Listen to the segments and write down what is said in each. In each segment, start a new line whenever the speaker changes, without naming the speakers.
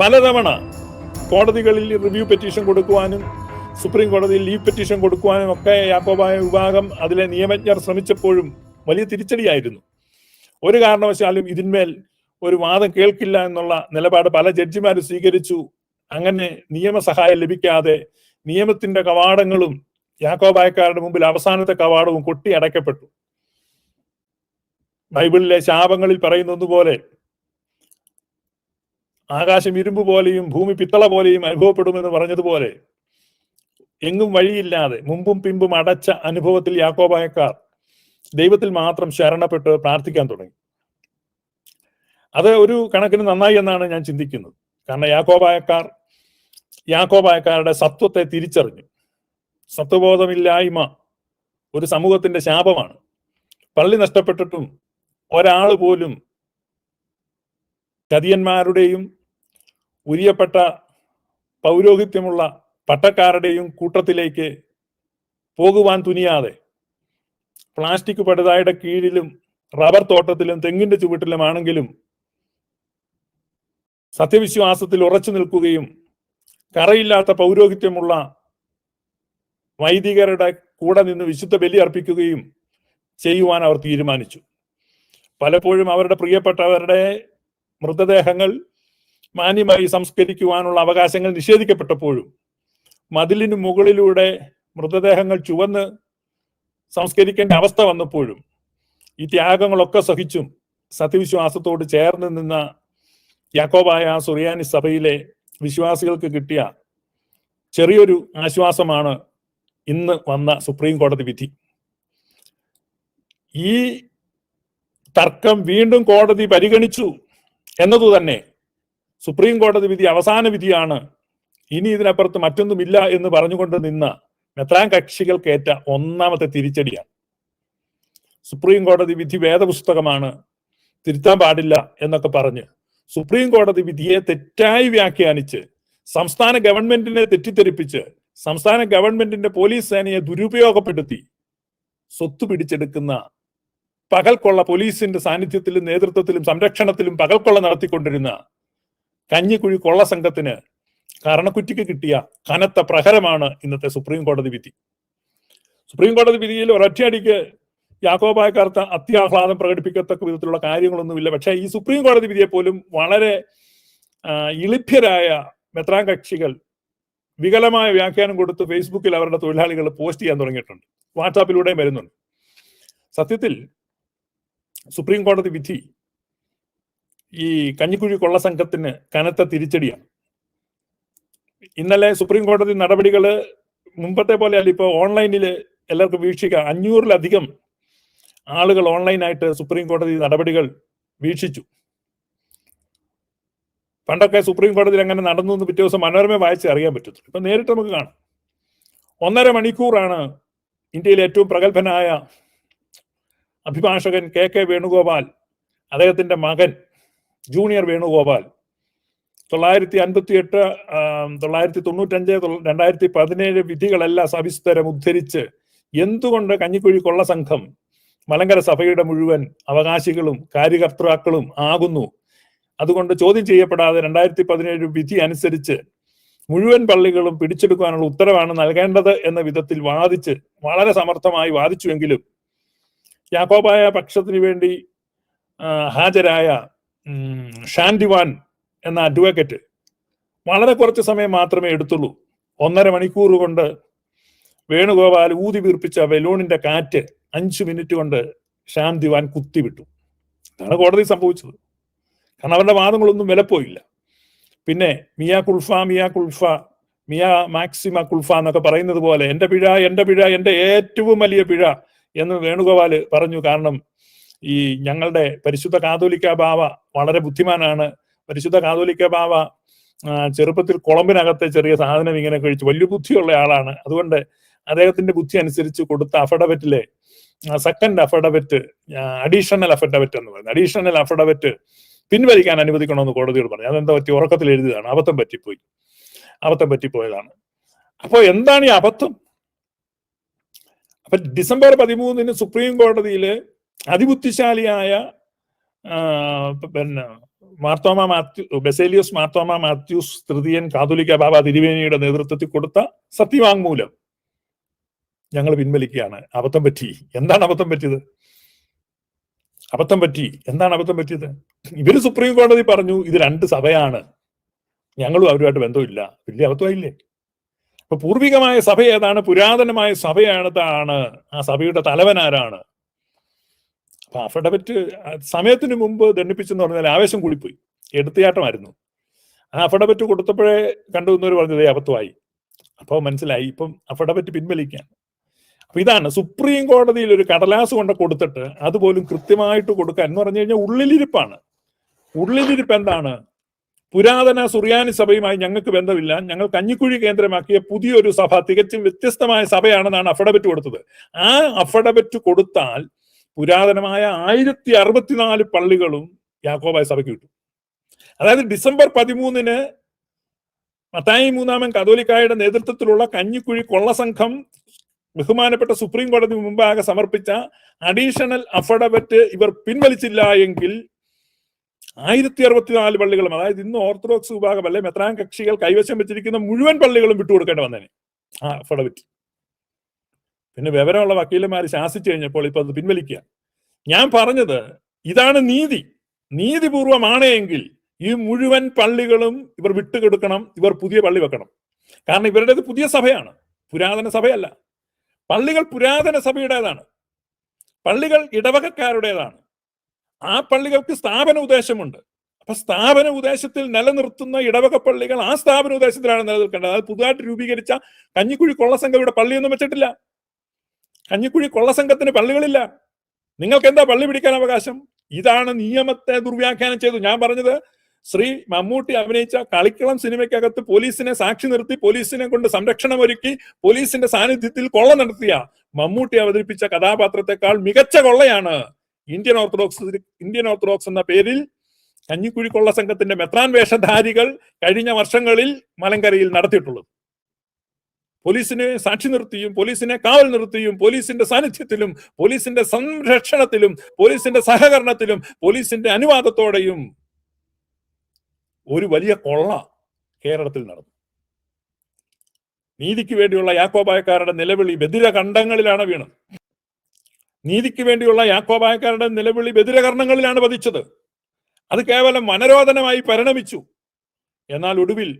പലതവണ കോടതികളിൽ review petition കൊടുക്കുവാനും സുപ്രീം കോടതിയിൽ ലീവ് പെറ്റീഷൻ കൊടുക്കുവാനും ഒക്കെ യാക്കോബായ വിഭാഗം അതിലെ നിയമജ്ഞർ ശ്രമിച്ചപ്പോഴും വലിയ തിരിച്ചടിയായിരുന്നു. ഒരു കാരണവശാലും ഇതിന്മേൽ ഒരു വാദം കേൾക്കില്ല എന്നുള്ള നിലപാട് പല ജഡ്ജിമാരും സ്വീകരിച്ചു. അങ്ങനെ നിയമസഹായം ലഭിക്കാതെ നിയമത്തിന്റെ കവാടങ്ങളും യാക്കോബായക്കാരുടെ മുമ്പിൽ അവസാനത്തെ കവാടവും കൊട്ടി അടയ്ക്കപ്പെട്ടു. ബൈബിളിലെ ശാപങ്ങളിൽ പറയുന്നത് പോലെ ആകാശം ഇരുമ്പ് പോലെയും ഭൂമി പിത്തള പോലെയും അനുഭവപ്പെടുമെന്ന് പറഞ്ഞതുപോലെ എങ്ങും വഴിയില്ലാതെ മുമ്പും പിമ്പും അടച്ച അനുഭവത്തിൽ യാക്കോബായക്കാർ ദൈവത്തിൽ മാത്രം ശരണപ്പെട്ട് പ്രാർത്ഥിക്കാൻ തുടങ്ങി. അത് ഒരു കണക്കിന് നന്നായി എന്നാണ് ഞാൻ ചിന്തിക്കുന്നത്. കാരണം യാക്കോബായക്കാർ യാക്കോബായക്കാരുടെ സത്വത്തെ തിരിച്ചറിഞ്ഞു. സത്വബോധമില്ലായ്മ ഒരു സമൂഹത്തിന്റെ ശാപമാണ്. പള്ളി നഷ്ടപ്പെട്ടിട്ടും ഒരാൾ പോലും ചതിയന്മാരുടെയും ഉരിയപ്പെട്ട പൗരോഹിത്യമുള്ള പട്ടക്കാരുടെയും കൂട്ടത്തിലേക്ക് പോകുവാൻ തുനിയാതെ പ്ലാസ്റ്റിക് പടുതായുടെ കീഴിലും റബ്ബർ തോട്ടത്തിലും തെങ്ങിന്റെ ചുവട്ടിലുമാണെങ്കിലും സത്യവിശ്വാസത്തിൽ ഉറച്ചു നിൽക്കുകയും കറയില്ലാത്ത പൗരോഹിത്യമുള്ള വൈദികരുടെ കൂടെ നിന്ന് വിശുദ്ധ ബലി അർപ്പിക്കുകയും ചെയ്യുവാൻ അവർ തീരുമാനിച്ചു. പലപ്പോഴും അവരുടെ പ്രിയപ്പെട്ടവരുടെ മൃതദേഹങ്ങൾ മാന്യമായി സംസ്കരിക്കുവാനുള്ള അവകാശങ്ങൾ നിഷേധിക്കപ്പെട്ടപ്പോഴും മതിലിന് മുകളിലൂടെ മൃതദേഹങ്ങൾ ചുവന്ന് സംസ്കരിക്കേണ്ട അവസ്ഥ വന്നപ്പോഴും ഈ ത്യാഗങ്ങളൊക്കെ സഹിച്ചും സത്യവിശ്വാസത്തോട് ചേർന്ന് നിന്ന യാക്കോബായ സുറിയാനി സഭയിലെ വിശ്വാസികൾക്ക് കിട്ടിയ ചെറിയൊരു ആശ്വാസമാണ് ഇന്ന് വന്ന സുപ്രീം കോടതി വിധി. ഈ തർക്കം വീണ്ടും കോടതി പരിഗണിച്ചു എന്നതു തന്നെ സുപ്രീം കോടതി വിധി അവസാന വിധിയാണ്. ഇനി ഇതിനപ്പുറത്ത് മറ്റൊന്നുമില്ല എന്ന് പറഞ്ഞുകൊണ്ട് നിന്ന മെത്രാൻ കക്ഷികൾക്കേറ്റ ഒന്നാമത്തെ തിരിച്ചടിയാണ്. സുപ്രീം കോടതി വിധി വേദപുസ്തകമാണ്. തിരുത്താൻ പാടില്ല എന്നൊക്കെ പറഞ്ഞ് സുപ്രീം കോടതി വിധിയെ തെറ്റായി വ്യാഖ്യാനിച്ച് സംസ്ഥാന ഗവൺമെന്റിനെ തെറ്റിദ്ധരിപ്പിച്ച് സംസ്ഥാന ഗവൺമെന്റിന്റെ പോലീസ് സേനയെ ദുരുപയോഗപ്പെടുത്തി സ്വത്ത് പിടിച്ചെടുക്കുന്ന പകൽക്കൊള്ള പോലീസിന്റെ സാന്നിധ്യത്തിലും നേതൃത്വത്തിലും സംരക്ഷണത്തിലും പകൽക്കൊള്ള നടത്തിക്കൊണ്ടിരുന്ന കഞ്ഞിക്കുഴി കൊള്ള സംഘത്തിന് കരണക്കുറ്റിക്ക് കിട്ടിയ കനത്ത പ്രഹരമാണ് ഇന്നത്തെ സുപ്രീം കോടതി വിധി. സുപ്രീം കോടതി വിധിയിൽ ഒരൊറ്റയടിക്ക് യാക്കോബായക്കാർത്ത അത്യാഹ്ലാദം പ്രകടിപ്പിക്കത്തക്ക വിധത്തിലുള്ള കാര്യങ്ങളൊന്നുമില്ല. പക്ഷേ ഈ സുപ്രീം കോടതി വിധിയെ പോലും വളരെ ഇളിഭ്യരായ മെത്രാൻ കക്ഷികൾ വികലമായ വ്യാഖ്യാനം കൊടുത്ത് ഫേസ്ബുക്കിൽ അവരുടെ തൊഴിലാളികൾ പോസ്റ്റ് ചെയ്യാൻ തുടങ്ങിയിട്ടുണ്ട്. വാട്സാപ്പിലൂടെയും വരുന്നുണ്ട്. സത്യത്തിൽ സുപ്രീം കോടതി വിധി ഈ കഞ്ഞിക്കുഴി കൊള്ള സംഘത്തിന് കനത്ത തിരിച്ചടിയാണ്. ഇന്നലെ സുപ്രീം കോടതി നടപടികൾ മുമ്പത്തെ പോലെ അല്ല ഇപ്പൊ ഓൺലൈനിൽ എല്ലാവർക്കും വീക്ഷിക്കാം. അഞ്ഞൂറിലധികം ആളുകൾ ഓൺലൈനായിട്ട് സുപ്രീം കോടതി നടപടികൾ വീക്ഷിച്ചു. പണ്ടൊക്കെ സുപ്രീം കോടതിയിൽ അങ്ങനെ നടന്നു എന്ന് പിറ്റേ ദിവസം മനോരമ വായിച്ച് അറിയാൻ പറ്റത്തുള്ളൂ. ഇപ്പൊ നേരിട്ട് നമുക്ക് കാണാം. ഒന്നര മണിക്കൂറാണ് ഇന്ത്യയിലെ ഏറ്റവും പ്രഗത്ഭനായ അഭിഭാഷകൻ കെ കെ വേണുഗോപാൽ അദ്ദേഹത്തിന്റെ മകൻ ജൂനിയർ വേണുഗോപാൽ. തൊള്ളായിരത്തി അൻപത്തി എട്ട് തൊള്ളായിരത്തി തൊണ്ണൂറ്റഞ്ച് രണ്ടായിരത്തി പതിനേഴ് വിധികളെല്ലാം സവിസ്തരം ഉദ്ധരിച്ച് എന്തുകൊണ്ട് കഞ്ഞിക്കുഴി കൊള്ള സംഘം മലങ്കര സഭയുടെ മുഴുവൻ അവകാശികളും കാര്യകർത്താക്കളും ആകുന്നു? അതുകൊണ്ട് ചോദ്യം ചെയ്യപ്പെടാതെ രണ്ടായിരത്തി പതിനേഴ് വിധി അനുസരിച്ച് മുഴുവൻ പള്ളികളും പിടിച്ചെടുക്കാനുള്ള ഉത്തരവാണ് നൽകേണ്ടത് എന്ന വിധത്തിൽ വാദിച്ച് വളരെ സമർത്ഥമായി വാദിച്ചുവെങ്കിലും യാക്കോബായ പക്ഷത്തിന് വേണ്ടി ഹാജരായ ഷാൻ ദിവാൻ എന്ന അഡ്വക്കറ്റ് വളരെ കുറച്ച് സമയം മാത്രമേ എടുത്തുള്ളൂ. ഒന്നര മണിക്കൂർ കൊണ്ട് വേണുഗോപാൽ ഊതി വീർപ്പിച്ച ബലൂണിന്റെ കാറ്റ് അഞ്ചു മിനിറ്റ് കൊണ്ട് ഷാം ദിവാൻ കുത്തിവിട്ടു. അതാണ് കോടതി സംഭവിച്ചത്. കാരണം അവരുടെ വാദങ്ങളൊന്നും വിലപ്പോയില്ല. പിന്നെ മിയ കുൽഫ മിയ കുൽഫ മിയ മാക്സിമ കുൽഫ എന്നൊക്കെ പറയുന്നത് പോലെ എന്റെ പിഴ എന്റെ പിഴ എന്റെ ഏറ്റവും വലിയ പിഴ എന്ന് വേണുഗോപാൽ പറഞ്ഞു. കാരണം ഈ ഞങ്ങളുടെ പരിശുദ്ധ കാതോലിക്ക ബാവ വളരെ ബുദ്ധിമാനാണ്. പരിശുദ്ധ കാതോലിക്ക ബാവ ചെറുപ്പത്തിൽ കുളമ്പിനകത്തെ ചെറിയ സാധനം ഇങ്ങനെ കഴിച്ചു. വലിയ ബുദ്ധിയുള്ള ആളാണ്. അതുകൊണ്ട് അദ്ദേഹത്തിന്റെ ബുദ്ധി അനുസരിച്ച് കൊടുത്ത അഫഡവറ്റിലെ സെക്കൻഡ് അഫഡവറ്റ് അഡീഷണൽ അഫഡവറ്റ് എന്ന് പറയുന്നത്. അഡീഷണൽ അഫഡവറ്റ് പിൻവലിക്കാൻ അനുവദിക്കണമെന്ന് കോടതിയോട് പറഞ്ഞു. അതെന്താ പറ്റി? ഉറക്കത്തിൽ എഴുതിയതാണ്. അബദ്ധം പറ്റിപ്പോയി. അബദ്ധം പറ്റിപ്പോയതാണ്. അപ്പോൾ എന്താണ് ഈ അബദ്ധം? അപ്പൊ ഡിസംബർ പതിമൂന്നിന് സുപ്രീം കോടതിയിൽ അതിബുദ്ധിശാലിയായ പിന്നെ മാർത്തോമ മാത്യു ബെസേലിയോസ് മാർത്തോമ മാത്യൂസ് തൃതീയൻ കാതോലിക്ക ബാബ തിരുവേനിയുടെ നേതൃത്വത്തിൽ കൊടുത്ത സത്യവാങ്മൂലം ഞങ്ങൾ പിൻവലിക്കുകയാണ്. അബദ്ധം പറ്റി. എന്താണ് അബദ്ധം പറ്റിയത്? അബദ്ധം പറ്റി. എന്താണ് അബദ്ധം പറ്റിയത്? ഇവർ സുപ്രീം കോടതി പറഞ്ഞു ഇത് രണ്ട് സഭയാണ്. ഞങ്ങളും അവരുമായിട്ട് ബന്ധമില്ല. വലിയ അബദ്ധമായില്ലേ? അപ്പൊ പൂർവികമായ സഭ ഏതാണ്? പുരാതനമായ സഭ ഏതാണ് ആ സഭയുടെ തലവനാരാണ് അപ്പൊ അഫഡവിറ്റ് സമയത്തിന് മുമ്പ് ദണ്ഡിപ്പിച്ചെന്ന് പറഞ്ഞാൽ ആവേശം കൂടിപ്പോയി. എടുത്തയാട്ടമായിരുന്നു ആ അഫഡവിറ്റ് കൊടുത്തപ്പോഴേ കണ്ടു എന്നവർ പറഞ്ഞത് അബദ്ധമായി. അപ്പോൾ മനസ്സിലായി. ഇപ്പം അഫഡവിറ്റ് പിൻവലിക്കാൻ അപ്പൊ ഇതാണ് സുപ്രീം കോടതിയിൽ ഒരു കടലാസ് കൊണ്ട് കൊടുത്തിട്ട് അതുപോലും കൃത്യമായിട്ട് കൊടുക്കാൻ എന്ന് പറഞ്ഞു കഴിഞ്ഞാൽ ഉള്ളിലിരിപ്പാണ്. ഉള്ളിലിരിപ്പ് എന്താണ്? പുരാതന സുറിയാനി സഭയുമായി ഞങ്ങൾക്ക് ബന്ധമില്ല. ഞങ്ങൾ കഞ്ഞിക്കുഴി കേന്ദ്രമാക്കിയ പുതിയൊരു സഭ തികച്ചും വ്യത്യസ്തമായ സഭയാണെന്നാണ് അഫഡബറ്റ് കൊടുത്തത്. ആ അഫഡബറ്റ് കൊടുത്താൽ പുരാതനമായ ആയിരത്തി അറുപത്തിനാല് പള്ളികളും യാക്കോബായ സഭയ്ക്ക് കിട്ടും. അതായത് ഡിസംബർ പതിമൂന്നിന് മത്തായി മൂന്നാമൻ കതോലിക്കായുടെ നേതൃത്വത്തിലുള്ള കഞ്ഞിക്കുഴി കൊള്ളസംഘം ബഹുമാനപ്പെട്ട സുപ്രീം കോടതി മുമ്പാകെ സമർപ്പിച്ച അഡീഷണൽ അഫഡവറ്റ് ഇവർ പിൻവലിച്ചില്ല എങ്കിൽ ആയിരത്തി അറുപത്തിനാല് പള്ളികളും അതായത് ഇന്ന് ഓർത്തഡോക്സ് വിഭാഗം അല്ലെ മെത്രാൻ കക്ഷികൾ കൈവശം വെച്ചിരിക്കുന്ന മുഴുവൻ പള്ളികളും വിട്ടുകൊടുക്കേണ്ടി വന്നേനെ ആ അഫഡവറ്റ്. പിന്നെ വിവരമുള്ള വക്കീലന്മാർ ശാസിച്ചു കഴിഞ്ഞപ്പോൾ ഇപ്പൊ അത് പിൻവലിക്കുക ഞാൻ പറഞ്ഞത് ഇതാണ് നീതി. നീതിപൂർവമാണ് എങ്കിൽ ഈ മുഴുവൻ പള്ളികളും ഇവർ വിട്ടുകൊടുക്കണം ഇവർ പുതിയ പള്ളി വെക്കണം. കാരണം ഇവരുടേത് പുതിയ സഭയാണ്. പുരാതന സഭയല്ല. പള്ളികൾ പുരാതന സഭയുടേതാണ്. പള്ളികൾ ഇടവകക്കാരുടേതാണ്. ആ പള്ളികൾക്ക് സ്ഥാപന ഉദ്ദേശമുണ്ട്. അപ്പൊ സ്ഥാപന ഉദ്ദേശത്തിൽ നിലനിർത്തുന്ന ഇടവക പള്ളികൾ ആ സ്ഥാപന ഉദ്ദേശത്തിലാണ് നിലനിൽക്കേണ്ടത്. അത് പുതുതായിട്ട് രൂപീകരിച്ച കഞ്ഞിക്കുഴി കൊള്ളസംഘം ഇവിടെ പള്ളിയൊന്നും വെച്ചിട്ടില്ല. കഞ്ഞിക്കുഴി കൊള്ളസംഘത്തിന് പള്ളികളില്ല. നിങ്ങൾക്ക് എന്താ പള്ളി പിടിക്കാൻ അവകാശം? ഇതാണ് നിയമത്തെ ദുർവ്യാഖ്യാനം ചെയ്തു. ഞാൻ പറഞ്ഞത് ശ്രീ മമ്മൂട്ടി അഭിനയിച്ച കളിക്കളം സിനിമയ്ക്കകത്ത് പോലീസിനെ സാക്ഷി നിർത്തി പോലീസിനെ കൊണ്ട് സംരക്ഷണം ഒരുക്കി പോലീസിന്റെ സാന്നിധ്യത്തിൽ കൊള്ള നടത്തിയ മമ്മൂട്ടി അവതരിപ്പിച്ച കഥാപാത്രത്തെക്കാൾ മികച്ച കൊള്ളയാണ്. ഇന്ത്യൻ ഓർത്തഡോക്സ് ഇന്ത്യൻ ഓർത്തഡോക്സ് എന്ന പേരിൽ കഞ്ഞിക്കുഴി കൊള്ള സംഘത്തിന്റെ മെത്രാൻ വേഷധാരികൾ കഴിഞ്ഞ വർഷങ്ങളിൽ മലങ്കരയിൽ നടത്തിയിട്ടുള്ളത്. പോലീസിനെ സാക്ഷി നിർത്തിയും പോലീസിനെ കാവൽ നിർത്തിയും പോലീസിന്റെ സാന്നിധ്യത്തിലും പോലീസിന്റെ സംരക്ഷണത്തിലും പോലീസിന്റെ സഹകരണത്തിലും പോലീസിന്റെ അനുവാദത്തോടെയും ഒരു വലിയ കൊള്ള കേരളത്തിൽ നടന്നു. നീതിക്ക് വേണ്ടിയുള്ള യാക്കോബായക്കാരുടെ നിലവിളി ബദിര കണ്ടങ്ങളിലാണ് വീണത്. നീതിക്ക് വേണ്ടിയുള്ള യാക്കോബായക്കാരുടെ നിലവിളി ബദിരകർണങ്ങളിലാണ് പതിച്ചത് അത് കേവലം മനരോധനമായി പരിണമിച്ചു. എന്നാൽ ഒടുവിൽ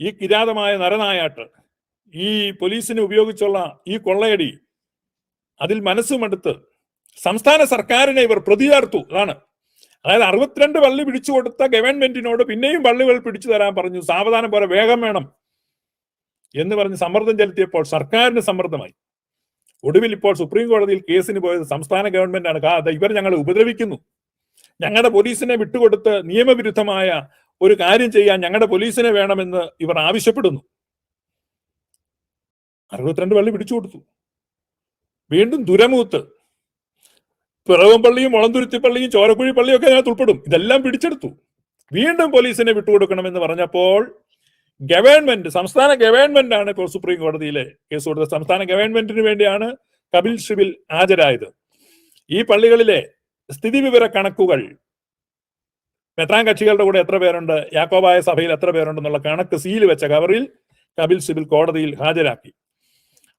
ഈ കിരാതമായ നരനായാട്ട് ഈ പോലീസിനെ ഉപയോഗിച്ചുള്ള ഈ കൊള്ളയടി അതിൽ മനസ്സുമെടുത്ത് സംസ്ഥാന സർക്കാരിനെ ഇവർ പ്രതി ചേർത്തു അതാണ്. അതായത് അറുപത്തിരണ്ട് പള്ളി പിടിച്ചു കൊടുത്ത ഗവൺമെന്റിനോട് പിന്നെയും പള്ളികൾ പിടിച്ചു തരാൻ പറഞ്ഞു സാവധാനം പോലെ വേഗം വേണം എന്ന് പറഞ്ഞ് സമ്മർദ്ദം ചെലുത്തിയപ്പോൾ സർക്കാരിന് സമ്മർദ്ദമായി. ഒടുവിൽ ഇപ്പോൾ സുപ്രീം കോടതിയിൽ കേസിന് പോയത് സംസ്ഥാന ഗവൺമെന്റാണ്. ഇവർ ഞങ്ങളെ ഉപദ്രവിക്കുന്നു. ഞങ്ങളുടെ പോലീസിനെ വിട്ടുകൊടുത്ത് നിയമവിരുദ്ധമായ ഒരു കാര്യം ചെയ്യാൻ ഞങ്ങളുടെ പോലീസിനെ വേണമെന്ന് ഇവർ ആവശ്യപ്പെടുന്നു. അറുപത്തിരണ്ട് പള്ളി പിടിച്ചു കൊടുത്തു. വീണ്ടും ദുരമൂത്ത് പിറവം പള്ളിയും മുളന്തുരുത്തി പള്ളിയും ചോരക്കുഴി പള്ളിയും ഒക്കെ അതിനകത്ത് ഉൾപ്പെടും. ഇതെല്ലാം പിടിച്ചെടുത്തു. വീണ്ടും പോലീസിനെ വിട്ടുകൊടുക്കണമെന്ന് പറഞ്ഞപ്പോൾ ഗവൺമെന്റ് സംസ്ഥാന ഗവൺമെന്റ് ആണ് ഇപ്പോൾ സുപ്രീം കോടതിയിലെ കേസ് കൊടുത്തത്. സംസ്ഥാന ഗവൺമെന്റിന് വേണ്ടിയാണ് കപിൽ സിബിൽ ഹാജരായത്. ഈ പള്ളികളിലെ സ്ഥിതിവിവര കണക്കുകൾ മെത്രാൻ കക്ഷികളുടെ കൂടെ എത്ര പേരുണ്ട് യാക്കോബായ സഭയിൽ എത്ര പേരുണ്ടെന്നുള്ള കണക്ക് സീൽ വെച്ച കവറിൽ കപിൽ സിബിൽ കോടതിയിൽ ഹാജരാക്കി.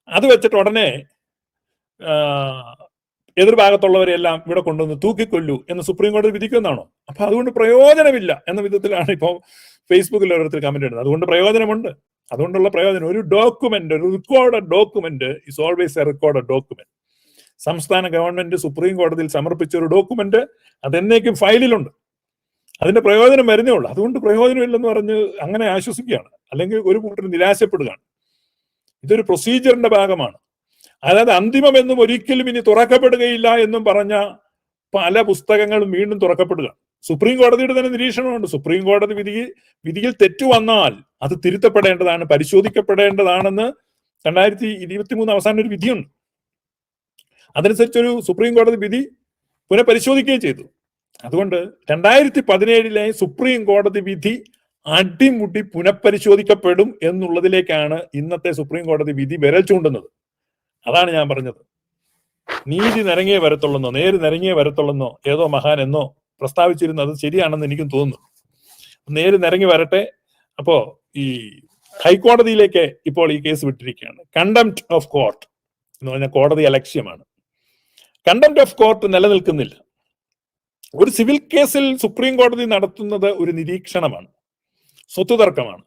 അത് വെച്ചിട്ട് ഉടനെ എതിർഭാഗത്തുള്ളവരെല്ലാം ഇവിടെ കൊണ്ടുവന്ന് തൂക്കിക്കൊല്ലു എന്ന് സുപ്രീം കോടതി വിധിക്കുന്നതാണോ? അപ്പൊ അതുകൊണ്ട് പ്രയോജനമില്ല എന്ന വിധത്തിലാണ് ഇപ്പോൾ ഫേസ്ബുക്കിൽ ഓരോരുത്തർ കമന്റ് ഇടുന്നത്. അതുകൊണ്ട് പ്രയോജനമുണ്ട്. അതുകൊണ്ടുള്ള പ്രയോജനം ഒരു ഡോക്യുമെന്റ് ഒരു record document is always a record document സംസ്ഥാന ഗവൺമെന്റ് സുപ്രീം കോടതിയിൽ സമർപ്പിച്ച ഒരു ഡോക്യുമെന്റ് അതെന്നേക്കും ഫയലിലുണ്ട്. അതിന്റെ പ്രയോജനം വരുന്നേ ഉള്ളൂ. അതുകൊണ്ട് പ്രയോജനമില്ലെന്ന് പറഞ്ഞ് അങ്ങനെ ആശ്വസിക്കുകയാണ്. അല്ലെങ്കിൽ ഒരു കൂട്ടർ നിരാശപ്പെടുകയാണ്. ഇതൊരു പ്രൊസീജിയറിന്റെ ഭാഗമാണ്. അതായത് അന്തിമം എന്നും ഒരിക്കലും ഇനി തുറക്കപ്പെടുകയില്ല എന്നും പറഞ്ഞ പല പുസ്തകങ്ങളും വീണ്ടും തുറക്കപ്പെടുക. സുപ്രീം കോടതിയുടെ തന്നെ നിരീക്ഷണമുണ്ട്. സുപ്രീം കോടതി വിധി വിധിയിൽ തെറ്റു വന്നാൽ അത് തിരുത്തപ്പെടേണ്ടതാണ് പരിശോധിക്കപ്പെടേണ്ടതാണെന്ന് രണ്ടായിരത്തി ഇരുപത്തി മൂന്ന് അവസാനം ഒരു വിധിയുണ്ട്. അതനുസരിച്ചൊരു സുപ്രീം കോടതി വിധി പുനഃപരിശോധിക്കുകയും ചെയ്തു. അതുകൊണ്ട് രണ്ടായിരത്തി പതിനേഴിലെ സുപ്രീം കോടതി വിധി അടിമുടി പുനഃപരിശോധിക്കപ്പെടും എന്നുള്ളതിലേക്കാണ് ഇന്നത്തെ സുപ്രീം കോടതി വിധി വിരൽ ചൂണ്ടുന്നത്. അതാണ് ഞാൻ പറഞ്ഞത്. നീതി നിരങ്ങിയേ വരത്തുള്ളെന്നോ നേര് നിരങ്ങിയേ വരത്തുള്ളെന്നോ ഏതോ മഹാൻ എന്നോ പ്രസ്താവിച്ചിരുന്നു അത് ശരിയാണെന്ന് എനിക്കും തോന്നുന്നു. നേര് നിരങ്ങി വരട്ടെ. അപ്പോ ഈ ഹൈക്കോടതിയിലേക്ക് ഇപ്പോൾ ഈ കേസ് വിട്ടിരിക്കുകയാണ്. കണ്ടംപ്റ്റ് ഓഫ് കോർട്ട് എന്ന് പറഞ്ഞ കോടതി അലക്ഷ്യമാണ് കണ്ടംപ്റ്റ് ഓഫ് കോർട്ട് നിലനിൽക്കുന്നില്ല. ഒരു സിവിൽ കേസിൽ സുപ്രീം കോടതി നടത്തുന്നത് ഒരു നിരീക്ഷണമാണ്. സ്വത്ത് തർക്കമാണ്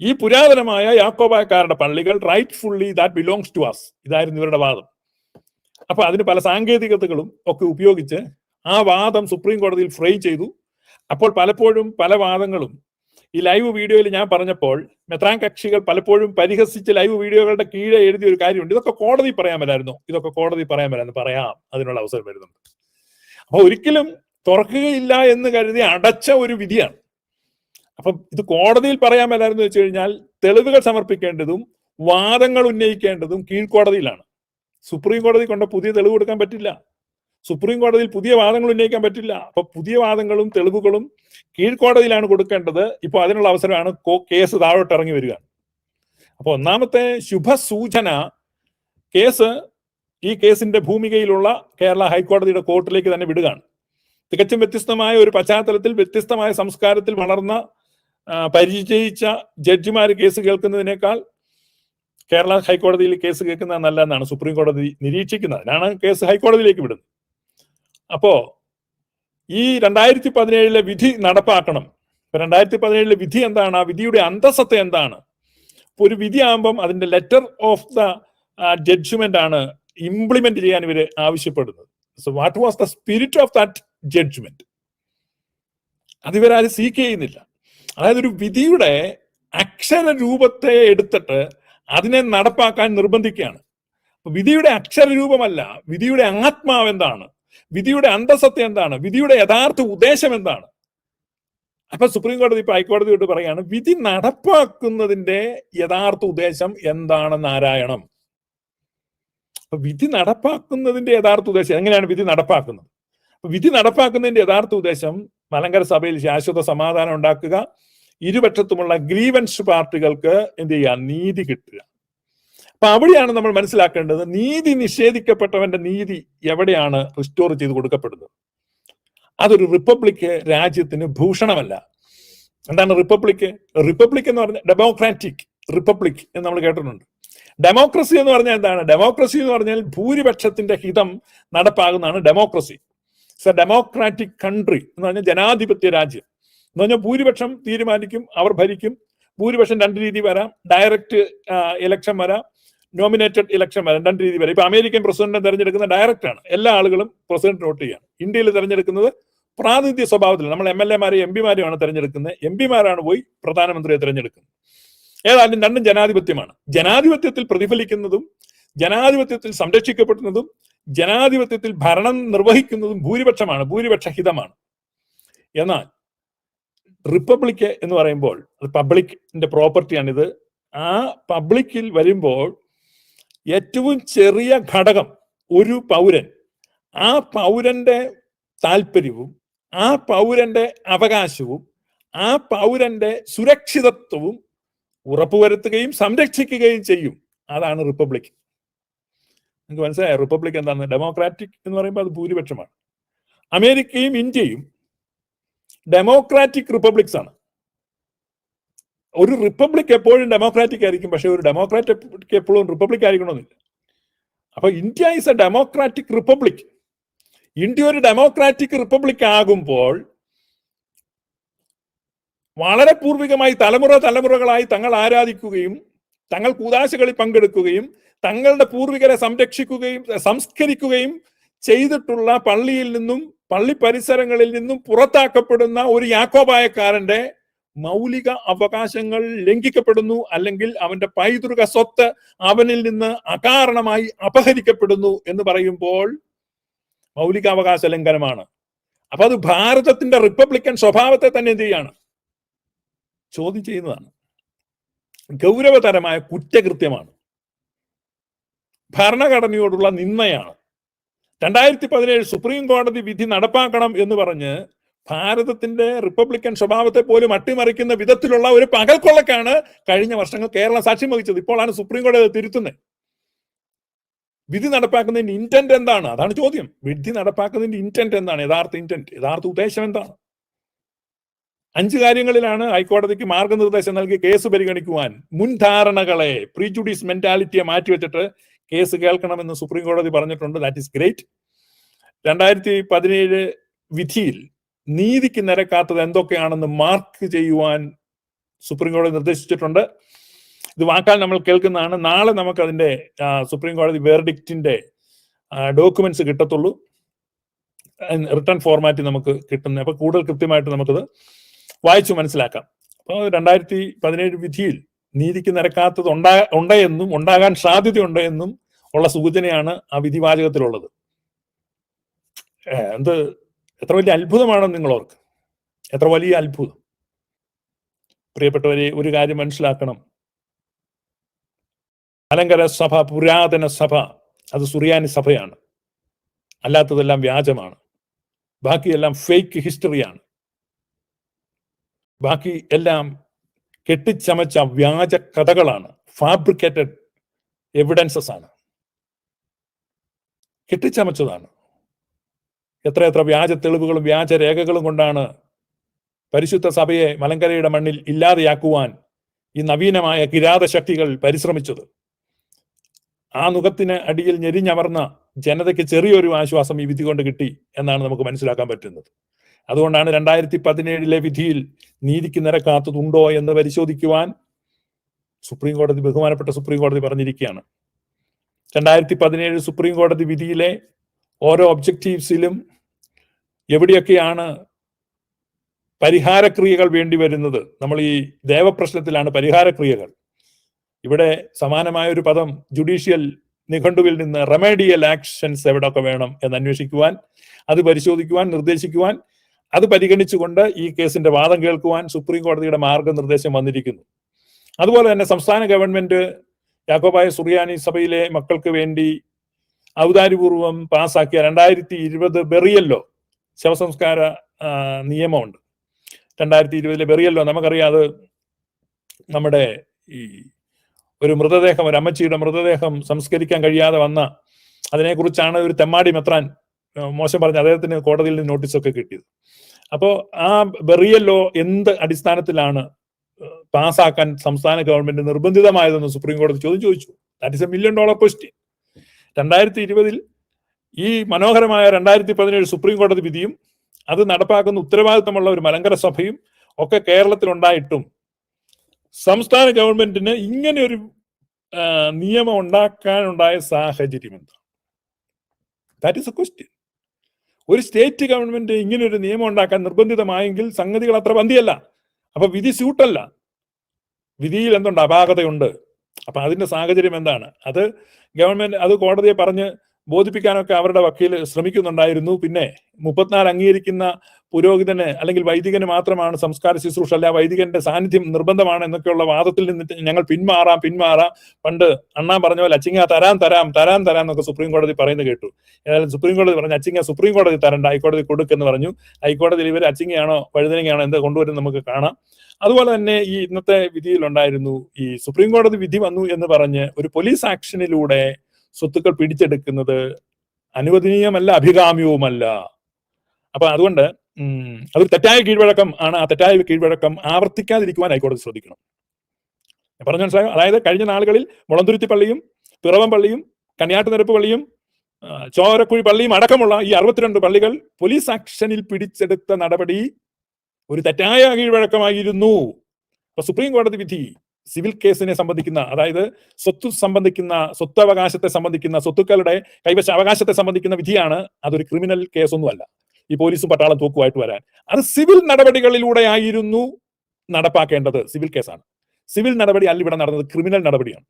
ഈ പുരാതനമായ യാക്കോബായക്കാരുടെ പള്ളികൾ rightfully that belongs to us ഇതായിരുന്നു ഇവരുടെ വാദം. അപ്പൊ അതിന് പല സാങ്കേതികതകളും ഒക്കെ ഉപയോഗിച്ച് ആ വാദം സുപ്രീം കോടതിയിൽ ഫ്രെയിം ചെയ്തു. അപ്പോൾ പലപ്പോഴും പല വാദങ്ങളും. ഈ ലൈവ് വീഡിയോയിൽ ഞാൻ പറഞ്ഞപ്പോൾ മെത്രാൻ കക്ഷികൾ പലപ്പോഴും പരിഹസിച്ച് ലൈവ് വീഡിയോകളുടെ കീഴെ എഴുതിയ ഒരു കാര്യമുണ്ട്. ഇതൊക്കെ കോടതി പറയാൻ വരായിരുന്നു ഇതൊക്കെ കോടതി പറയാൻ വരായിരുന്നു പറയാം. അതിനുള്ള അവസരം വരുന്നുണ്ട്. അപ്പൊ ഒരിക്കലും തുറക്കുകയില്ല എന്ന് കരുതി അടച്ച ഒരു വിധിയാണ്. അപ്പം ഇത് കോടതിയിൽ പറയാൻ വരാമെന്ന് വെച്ച് കഴിഞ്ഞാൽ തെളിവുകൾ സമർപ്പിക്കേണ്ടതും വാദങ്ങൾ ഉന്നയിക്കേണ്ടതും കീഴ്ക്കോടതിയിലാണ്. സുപ്രീം കോടതി കൊണ്ട് പുതിയ തെളിവ് കൊടുക്കാൻ പറ്റില്ല. സുപ്രീം കോടതിയിൽ പുതിയ വാദങ്ങൾ ഉന്നയിക്കാൻ പറ്റില്ല. അപ്പൊ പുതിയ വാദങ്ങളും തെളിവുകളും കീഴ്ക്കോടതിയിലാണ് കൊടുക്കേണ്ടത്. ഇപ്പൊ അതിനുള്ള അവസരമാണ് കേസ് താഴോട്ട് ഇറങ്ങി വരിക. അപ്പൊ ഒന്നാമത്തെ ശുഭസൂചന കേസ് ഈ കേസിന്റെ ഭൂമികയിലുള്ള കേരള ഹൈക്കോടതിയുടെ കോർട്ടിലേക്ക് തന്നെ വിടുകയാണ്. തികച്ചും വ്യത്യസ്തമായ ഒരു പശ്ചാത്തലത്തിൽ വ്യത്യസ്തമായ സംസ്കാരത്തിൽ വളർന്ന പരിചയിച്ച ജഡ്ജിമാർ കേസ് കേൾക്കുന്നതിനേക്കാൾ കേരള ഹൈക്കോടതിയിൽ കേസ് കേൾക്കുന്നത് നല്ലതെന്നാണ് സുപ്രീം കോടതി നിരീക്ഷിക്കുന്നത്. അതിനാണ് കേസ് ഹൈക്കോടതിയിലേക്ക് വിടുന്നത്. അപ്പോ ഈ രണ്ടായിരത്തി പതിനേഴിലെ വിധി നടപ്പാക്കണം. രണ്ടായിരത്തി പതിനേഴിലെ വിധി എന്താണ്? ആ വിധിയുടെ അന്തസത്ത എന്താണ്? ഒരു വിധി ആകുമ്പം അതിന്റെ ലെറ്റർ ഓഫ് ദ ജഡ്ജ്മെന്റ് ആണ് ഇംപ്ലിമെന്റ് ചെയ്യാൻ ഇവർ ആവശ്യപ്പെടുന്നത്. So what was the spirit of that judgment? അതിവരാരും seek ചെയ്യുന്നില്ല. അതായത് ഒരു വിധിയുടെ അക്ഷര രൂപത്തെ എടുത്തിട്ട് അതിനെ നടപ്പാക്കാൻ നിർബന്ധിക്കുകയാണ്. വിധിയുടെ അക്ഷര രൂപമല്ല വിധിയുടെ ആത്മാവ് എന്താണ്? വിധിയുടെ അന്തസത്യം എന്താണ്? വിധിയുടെ യഥാർത്ഥ ഉദ്ദേശം എന്താണ്? അപ്പൊ സുപ്രീം കോടതി ഇപ്പൊ ഹൈക്കോടതിയോട് പറയാണ് വിധി നടപ്പാക്കുന്നതിന്റെ യഥാർത്ഥ ഉദ്ദേശം എന്താണെന്ന് ആരായണം അപ്പൊ വിധി നടപ്പാക്കുന്നതിന്റെ യഥാർത്ഥ ഉദ്ദേശം എങ്ങനെയാണ് വിധി നടപ്പാക്കുന്നത്? അപ്പൊ വിധി നടപ്പാക്കുന്നതിന്റെ യഥാർത്ഥ ഉദ്ദേശം മലങ്കര സഭയിൽ ശാശ്വത സമാധാനം ഉണ്ടാക്കുക. ഇരുപക്ഷത്തുമുള്ള ഗ്രീവൻസ് പാർട്ടികൾക്ക് എന്ത് ചെയ്യുക? നീതി കിട്ടുക. അപ്പൊ അവിടെയാണ് നമ്മൾ മനസ്സിലാക്കേണ്ടത് നീതി നിഷേധിക്കപ്പെട്ടവന്റെ നീതി എവിടെയാണ് റിസ്റ്റോർ ചെയ്ത് കൊടുക്കപ്പെടുന്നത്? അതൊരു റിപ്പബ്ലിക് രാജ്യത്തിന് ഭൂഷണമല്ല. എന്താണ് റിപ്പബ്ലിക്? റിപ്പബ്ലിക് എന്ന് പറഞ്ഞാൽ ഡെമോക്രാറ്റിക് റിപ്പബ്ലിക് എന്ന് നമ്മൾ കേട്ടിട്ടുണ്ട്. ഡെമോക്രസി എന്ന് പറഞ്ഞാൽ എന്താണ്? ഡെമോക്രസി എന്ന് പറഞ്ഞാൽ ഭൂരിപക്ഷത്തിന്റെ ഹിതം നടപ്പാകുന്നതാണ് democracy. It's a democratic country എന്ന് പറഞ്ഞാൽ ജനാധിപത്യ രാജ്യം. എന്ന് പറഞ്ഞാൽ ഭൂരിപക്ഷം തീരുമാനിക്കും അവർ ഭരിക്കും. ഭൂരിപക്ഷം രണ്ട് രീതി വരാം. ഡയറക്റ്റ് ഇലക്ഷൻ വരാം. നോമിനേറ്റഡ് ഇലക്ഷൻ വരാം. രണ്ട് രീതി വരാം. ഇപ്പൊ അമേരിക്കൻ പ്രസിഡന്റിനെ തെരഞ്ഞെടുക്കുന്ന ഡയറക്റ്റ് ആണ്. എല്ലാ ആളുകളും പ്രസിഡന്റ് വോട്ട് ചെയ്യാണ്. ഇന്ത്യയിൽ തെരഞ്ഞെടുക്കുന്നത് പ്രാതിനിധ്യ സ്വഭാവത്തിൽ നമ്മൾ എം എൽ എമാരെയും എം പിമാരെയാണ് തെരഞ്ഞെടുക്കുന്നത്. എം പിമാരാണ് പോയി പ്രധാനമന്ത്രിയെ തെരഞ്ഞെടുക്കുന്നത്. ഏതായാലും രണ്ടും ജനാധിപത്യമാണ്. ജനാധിപത്യത്തിൽ പ്രതിഫലിക്കുന്നതും ജനാധിപത്യത്തിൽ സംരക്ഷിക്കപ്പെടുന്നതും ജനാധിപത്യത്തിൽ ഭരണം നിർവഹിക്കുന്നതും ഭൂരിപക്ഷമാണ് ഭൂരിപക്ഷ ഹിതമാണ് എന്നാൽ റിപ്പബ്ലിക് എന്ന് പറയുമ്പോൾ പബ്ലിക്കിന്റെ പ്രോപ്പർട്ടിയാണിത്. ആ പബ്ലിക്കിൽ വരുമ്പോൾ ഏറ്റവും ചെറിയ ഘടകം ഒരു പൗരൻ. ആ പൗരന്റെ താല്പര്യവും ആ പൗരന്റെ അവകാശവും ആ പൗരന്റെ സുരക്ഷിതത്വവും ഉറപ്പുവരുത്തുകയും സംരക്ഷിക്കുകയും ചെയ്യും. അതാണ് റിപ്പബ്ലിക് നിങ്ങൾക്ക് മനസ്സിലായ? റിപ്പബ്ലിക് എന്താണ് ഡെമോക്രാറ്റിക് എന്ന് പറയുമ്പോൾ അത് ഭൂരിപക്ഷമാണ്. അമേരിക്കയും ഇന്ത്യയും ഡെമോക്രാറ്റിക് റിപ്പബ്ലിക്സ് ആണ്. ഒരു റിപ്പബ്ലിക് എപ്പോഴും ഡെമോക്രാറ്റിക് ആയിരിക്കും പക്ഷെ ഒരു ഡെമോക്രാറ്റിക് എപ്പോഴും റിപ്പബ്ലിക് ആയിരിക്കണമെന്നില്ല. അപ്പൊ India is a democratic republic India ഒരു ഡെമോക്രാറ്റിക് റിപ്പബ്ലിക് ആകുമ്പോൾ വളരെ പൂർവികമായി തലമുറ തലമുറകളായി തങ്ങൾ ആരാധിക്കുകയും തങ്ങൾ കൂതാശകളിൽ പങ്കെടുക്കുകയും തങ്ങളുടെ പൂർവികരെ സംരക്ഷിക്കുകയും സംസ്കരിക്കുകയും ചെയ്തിട്ടുള്ള പള്ളിയിൽ നിന്നും പള്ളി പരിസരങ്ങളിൽ നിന്നും പുറത്താക്കപ്പെടുന്ന ഒരു യാക്കോബായക്കാരന്റെ മൗലിക അവകാശങ്ങൾ ലംഘിക്കപ്പെടുന്നു. അല്ലെങ്കിൽ അവന്റെ പൈതൃക സ്വത്ത് അവനിൽ നിന്ന് അകാരണമായി അപഹരിക്കപ്പെടുന്നു എന്ന് പറയുമ്പോൾ മൗലിക അവകാശ ലംഘനമാണ്. അപ്പൊ അത് ഭാരതത്തിന്റെ റിപ്പബ്ലിക്കൻ സ്വഭാവത്തെ തന്നെ എന്ത് ചെയ്യാണ്? ചോദ്യം ചെയ്യുന്നതാണ്. ഗൗരവതരമായ കുറ്റകൃത്യമാണ്. ഭരണഘടനയോടുള്ള നിന്ദയാണ്. രണ്ടായിരത്തി പതിനേഴ് സുപ്രീം കോടതി വിധി നടപ്പാക്കണം എന്ന് പറഞ്ഞ് ഭാരതത്തിന്റെ റിപ്പബ്ലിക്കൻ സ്വഭാവത്തെ പോലും അട്ടിമറിക്കുന്ന വിധത്തിലുള്ള ഒരു പകൽക്കൊള്ളക്കാണ് കഴിഞ്ഞ വർഷങ്ങൾ കേരളം സാക്ഷ്യം വഹിച്ചത്. ഇപ്പോഴാണ് സുപ്രീം കോടതി തിരുത്തുന്നത്. വിധി നടപ്പാക്കുന്നതിന്റെ ഇന്റന്റ് എന്താണ്? അതാണ് ചോദ്യം. വിധി നടപ്പാക്കുന്നതിന്റെ ഇന്റന്റ് എന്താണ്? യഥാർത്ഥ ഇന്റന്റ് യഥാർത്ഥ ഉദ്ദേശം എന്താണ്? അഞ്ച് കാര്യങ്ങളിലാണ് ഹൈക്കോടതിക്ക് മാർഗനിർദ്ദേശം നൽകി കേസ് പരിഗണിക്കുവാൻ മുൻധാരണകളെ പ്രീജുഡീസ് മെന്റാലിറ്റിയെ മാറ്റിവെച്ചിട്ട് കേസ് കേൾക്കണമെന്ന് സുപ്രീം കോടതി പറഞ്ഞിട്ടുണ്ട്. ദാറ്റ് ഇസ് ഗ്രേറ്റ് രണ്ടായിരത്തി പതിനേഴ് വിധിയിൽ നീതിക്ക് നിരക്കാത്തത് എന്തൊക്കെയാണെന്ന് മാർക്ക് ചെയ്യുവാൻ സുപ്രീം കോടതി നിർദ്ദേശിച്ചിട്ടുണ്ട്. ഇത് വാക്കാൽ നമ്മൾ കേൾക്കുന്നതാണ്. നാളെ നമുക്ക് അതിന്റെ സുപ്രീം കോടതി വേർഡിക്റ്റിന്റെ ഡോക്യുമെന്റ്സ് കിട്ടത്തുള്ളൂ. റിട്ടേൺ ഫോർമാറ്റ് നമുക്ക് കിട്ടുന്നത് അപ്പൊ കൂടുതൽ കൃത്യമായിട്ട് നമുക്കത് വായിച്ചു മനസ്സിലാക്കാം. അപ്പോൾ രണ്ടായിരത്തി പതിനേഴ് വിധിയിൽ നീതിക്ക് നിരക്കാത്തത് ഉണ്ടാ ഉണ്ടെന്നും ഉണ്ടാകാൻ സാധ്യതയുണ്ട് എന്നും ഉള്ള സൂചനയാണ് ആ വിധിവാചകത്തിലുള്ളത്. എന്ത് എത്ര വലിയ അത്ഭുതമാണ് നിങ്ങൾ ഓർക്ക്. എത്ര വലിയ അത്ഭുതം. പ്രിയപ്പെട്ടവരെ ഒരു കാര്യം മനസ്സിലാക്കണം. അലങ്കര സഭ പുരാതന സഭ അത് സുറിയാനി സഭയാണ്. അല്ലാത്തതെല്ലാം വ്യാജമാണ്. ബാക്കിയെല്ലാം ഫേക്ക് ഹിസ്റ്ററിയാണ് ബാക്കി എല്ലാം കെട്ടിച്ചമച്ച വ്യാജ കഥകളാണ് ഫാബ്രിക്കേറ്റഡ് എവിഡൻസസ് ആണ്. കെട്ടിച്ചമച്ചതാണ്. എത്ര വ്യാജ തെളിവുകളും വ്യാജ രേഖകളും കൊണ്ടാണ് പരിശുദ്ധ സഭയെ മലങ്കരയുടെ മണ്ണിൽ ഇല്ലാതെയാക്കുവാൻ ഈ നവീനമായ കിരാത ശക്തികൾ പരിശ്രമിച്ചത്. ആ മുഖത്തിന് അടിയിൽ ഞെരിഞ്ഞമർന്ന ജനതയ്ക്ക് ചെറിയൊരു ആശ്വാസം ഈ വിധി കൊണ്ട് കിട്ടി എന്നാണ് നമുക്ക് മനസ്സിലാക്കാൻ പറ്റുന്നത്. അതുകൊണ്ടാണ് രണ്ടായിരത്തി പതിനേഴിലെ വിധിയിൽ നീതിക്ക് നിരക്കാത്തതുണ്ടോ എന്ന് പരിശോധിക്കുവാൻ സുപ്രീം കോടതി ബഹുമാനപ്പെട്ട സുപ്രീം കോടതി പറഞ്ഞിരിക്കുകയാണ്. രണ്ടായിരത്തി പതിനേഴ് സുപ്രീം കോടതി വിധിയിലെ ഓരോ ഒബ്ജക്റ്റീവ്സിലും എവിടെയൊക്കെയാണ് പരിഹാരക്രിയകൾ വേണ്ടി വരുന്നത്? നമ്മൾ ഈ ദേവപ്രശ്നത്തിലാണ് പരിഹാരക്രിയകൾ. ഇവിടെ സമാനമായ ഒരു പദം ജുഡീഷ്യൽ നിഘണ്ടുവിൽ നിന്ന് റെമേഡിയൽ ആക്ഷൻസ് എവിടെയൊക്കെ വേണം എന്ന് അന്വേഷിക്കുവാൻ അത് പരിശോധിക്കുവാൻ നിർദ്ദേശിക്കുവാൻ അത് പരിഗണിച്ചുകൊണ്ട് ഈ കേസിന്റെ വാദം കേൾക്കുവാൻ സുപ്രീം കോടതിയുടെ മാർഗനിർദ്ദേശം വന്നിരിക്കുന്നു. അതുപോലെ തന്നെ സംസ്ഥാന ഗവൺമെന്റ് യാക്കോബായ സുറിയാനി സഭയിലെ മക്കൾക്ക് വേണ്ടി ഔദാര്യപൂർവം പാസാക്കിയ രണ്ടായിരത്തി ഇരുപത് ബെറിയല്ലോ ശവസംസ്കാര നിയമമുണ്ട്. രണ്ടായിരത്തി ഇരുപതിലെ ബെറിയല്ലോ നമുക്കറിയാം അത് നമ്മുടെ ഈ ഒരു മൃതദേഹം ഒരു അമ്മച്ചിയുടെ മൃതദേഹം സംസ്കരിക്കാൻ കഴിയാതെ വന്ന അതിനെക്കുറിച്ചാണ് ഒരു തെമ്മാടി മെത്രാൻ മോശം പറഞ്ഞ അദ്ദേഹത്തിന് കോടതിയിൽ നിന്ന് നോട്ടീസൊക്കെ കിട്ടിയത്. അപ്പോൾ ആ ബെറിയല്ലോ എന്ത് അടിസ്ഥാനത്തിലാണ് പാസ്സാക്കാൻ സംസ്ഥാന ഗവൺമെന്റ് നിർബന്ധിതമായതെന്ന് സുപ്രീം കോടതി ചോദ്യം ചോദിച്ചു. That is a million dollar question രണ്ടായിരത്തി ഇരുപതിൽ ഈ മനോഹരമായ രണ്ടായിരത്തി പതിനേഴ് സുപ്രീം കോടതി വിധിയും അത് നടപ്പാക്കുന്ന ഉത്തരവാദിത്തമുള്ള ഒരു മലങ്കര സഭയും ഒക്കെ കേരളത്തിലുണ്ടായിട്ടും സംസ്ഥാന ഗവൺമെന്റിന് ഇങ്ങനെ ഒരു നിയമം ഉണ്ടാക്കാനുണ്ടായ സാഹചര്യം എന്താ ദാറ്റ് ഇസ് എ ക്വസ്റ്റ്യൻ ഒരു സ്റ്റേറ്റ് ഗവൺമെന്റ് ഇങ്ങനെ ഒരു നിയമം ഉണ്ടാക്കാൻ നിർബന്ധിതമായെങ്കിൽ സംഗതികൾ അത്ര പന്തിയല്ല. അപ്പൊ വിധി സ്യൂട്ടല്ല. വിധിയിൽ എന്തുണ്ട്? അപാകതയുണ്ട്. അപ്പൊ അതിന്റെ സാഹചര്യം എന്താണ്? അത് ഗവൺമെന്റ് അത് കോടതിയെ പറഞ്ഞ് ബോധിപ്പിക്കാനൊക്കെ അവരുടെ വക്കീൽ ശ്രമിക്കുന്നുണ്ടായിരുന്നു. പിന്നെ മുപ്പത്തിനാല് അംഗീകരിക്കുന്ന പുരോഹിതന് അല്ലെങ്കിൽ വൈദികന് മാത്രമാണ് സംസ്കാര ശുശ്രൂഷ അല്ല വൈദികന്റെ സാന്നിധ്യം നിർബന്ധമാണ് എന്നൊക്കെയുള്ള വാദത്തിൽ നിന്നിട്ട് ഞങ്ങൾ പിന്മാറാം പിന്മാറാം. പണ്ട് അണ്ണാൻ പറഞ്ഞ പോലെ അച്ചിങ്ങ തരാം തരാം തരാം തരാം എന്നൊക്കെ സുപ്രീം കോടതി പറയുന്നത് കേട്ടു. ഏതായാലും സുപ്രീം കോടതി പറഞ്ഞു അച്ചിങ്ങ സുപ്രീം കോടതി തരണ്ട ഹൈക്കോടതി കൊടുക്കെന്ന് പറഞ്ഞു. ഹൈക്കോടതിയിൽ ഇവർ അച്ചിങ്ങയാണോ വഴുതനങ്ങയാണോ എന്ത് കൊണ്ടുവരും നമുക്ക് കാണാം. അതുപോലെ തന്നെ ഈ ഇന്നത്തെ വിധിയിലുണ്ടായിരുന്നു ഈ സുപ്രീം കോടതി വിധി വന്നു എന്ന് പറഞ്ഞ് ഒരു പോലീസ് ആക്ഷനിലൂടെ സ്വത്തുക്കൾ പിടിച്ചെടുക്കുന്നത് അനുവദനീയമല്ല അഭികാമ്യവുമല്ല. അപ്പൊ അതുകൊണ്ട് അതൊരു തെറ്റായ കീഴ്വഴക്കം ആണ്. ആ തെറ്റായ കീഴ്വഴക്കം ആവർത്തിക്കാതിരിക്കുവാൻ ഹൈക്കോടതി ശ്രദ്ധിക്കണം. ഞാൻ പറഞ്ഞു മനസ്സിലാകും അതായത് കഴിഞ്ഞ നാളുകളിൽ മുളന്തുരുത്തി പള്ളിയും പിറവം പള്ളിയും കന്യാട്ടുനിരപ്പ് പള്ളിയും ചോരക്കുഴി പള്ളിയും അടക്കമുള്ള ഈ അറുപത്തിരണ്ട് പള്ളികൾ പോലീസ് ആക്ഷനിൽ പിടിച്ചെടുത്ത നടപടി ഒരു തെറ്റായ കീഴ്വഴക്കമായിരുന്നു. അപ്പൊ സുപ്രീം കോടതി വിധി സിവിൽ കേസിനെ സംബന്ധിക്കുന്ന അതായത് സ്വത്ത് സംബന്ധിക്കുന്ന സ്വത്തവകാശത്തെ സംബന്ധിക്കുന്ന സ്വത്തുക്കളുടെ കൈവശ അവകാശത്തെ സംബന്ധിക്കുന്ന വിധിയാണ് അതൊരു ക്രിമിനൽ കേസൊന്നുമല്ല. ഈ പോലീസും പട്ടാളം തൂക്കുമായിട്ട് വരാൻ. അത് സിവിൽ നടപടികളിലൂടെ ആയിരുന്നു നടപ്പാക്കേണ്ടത്. സിവിൽ കേസാണ്. സിവിൽ നടപടി അല്ല ഇവിടെ നടന്നത്. ക്രിമിനൽ നടപടിയാണ്.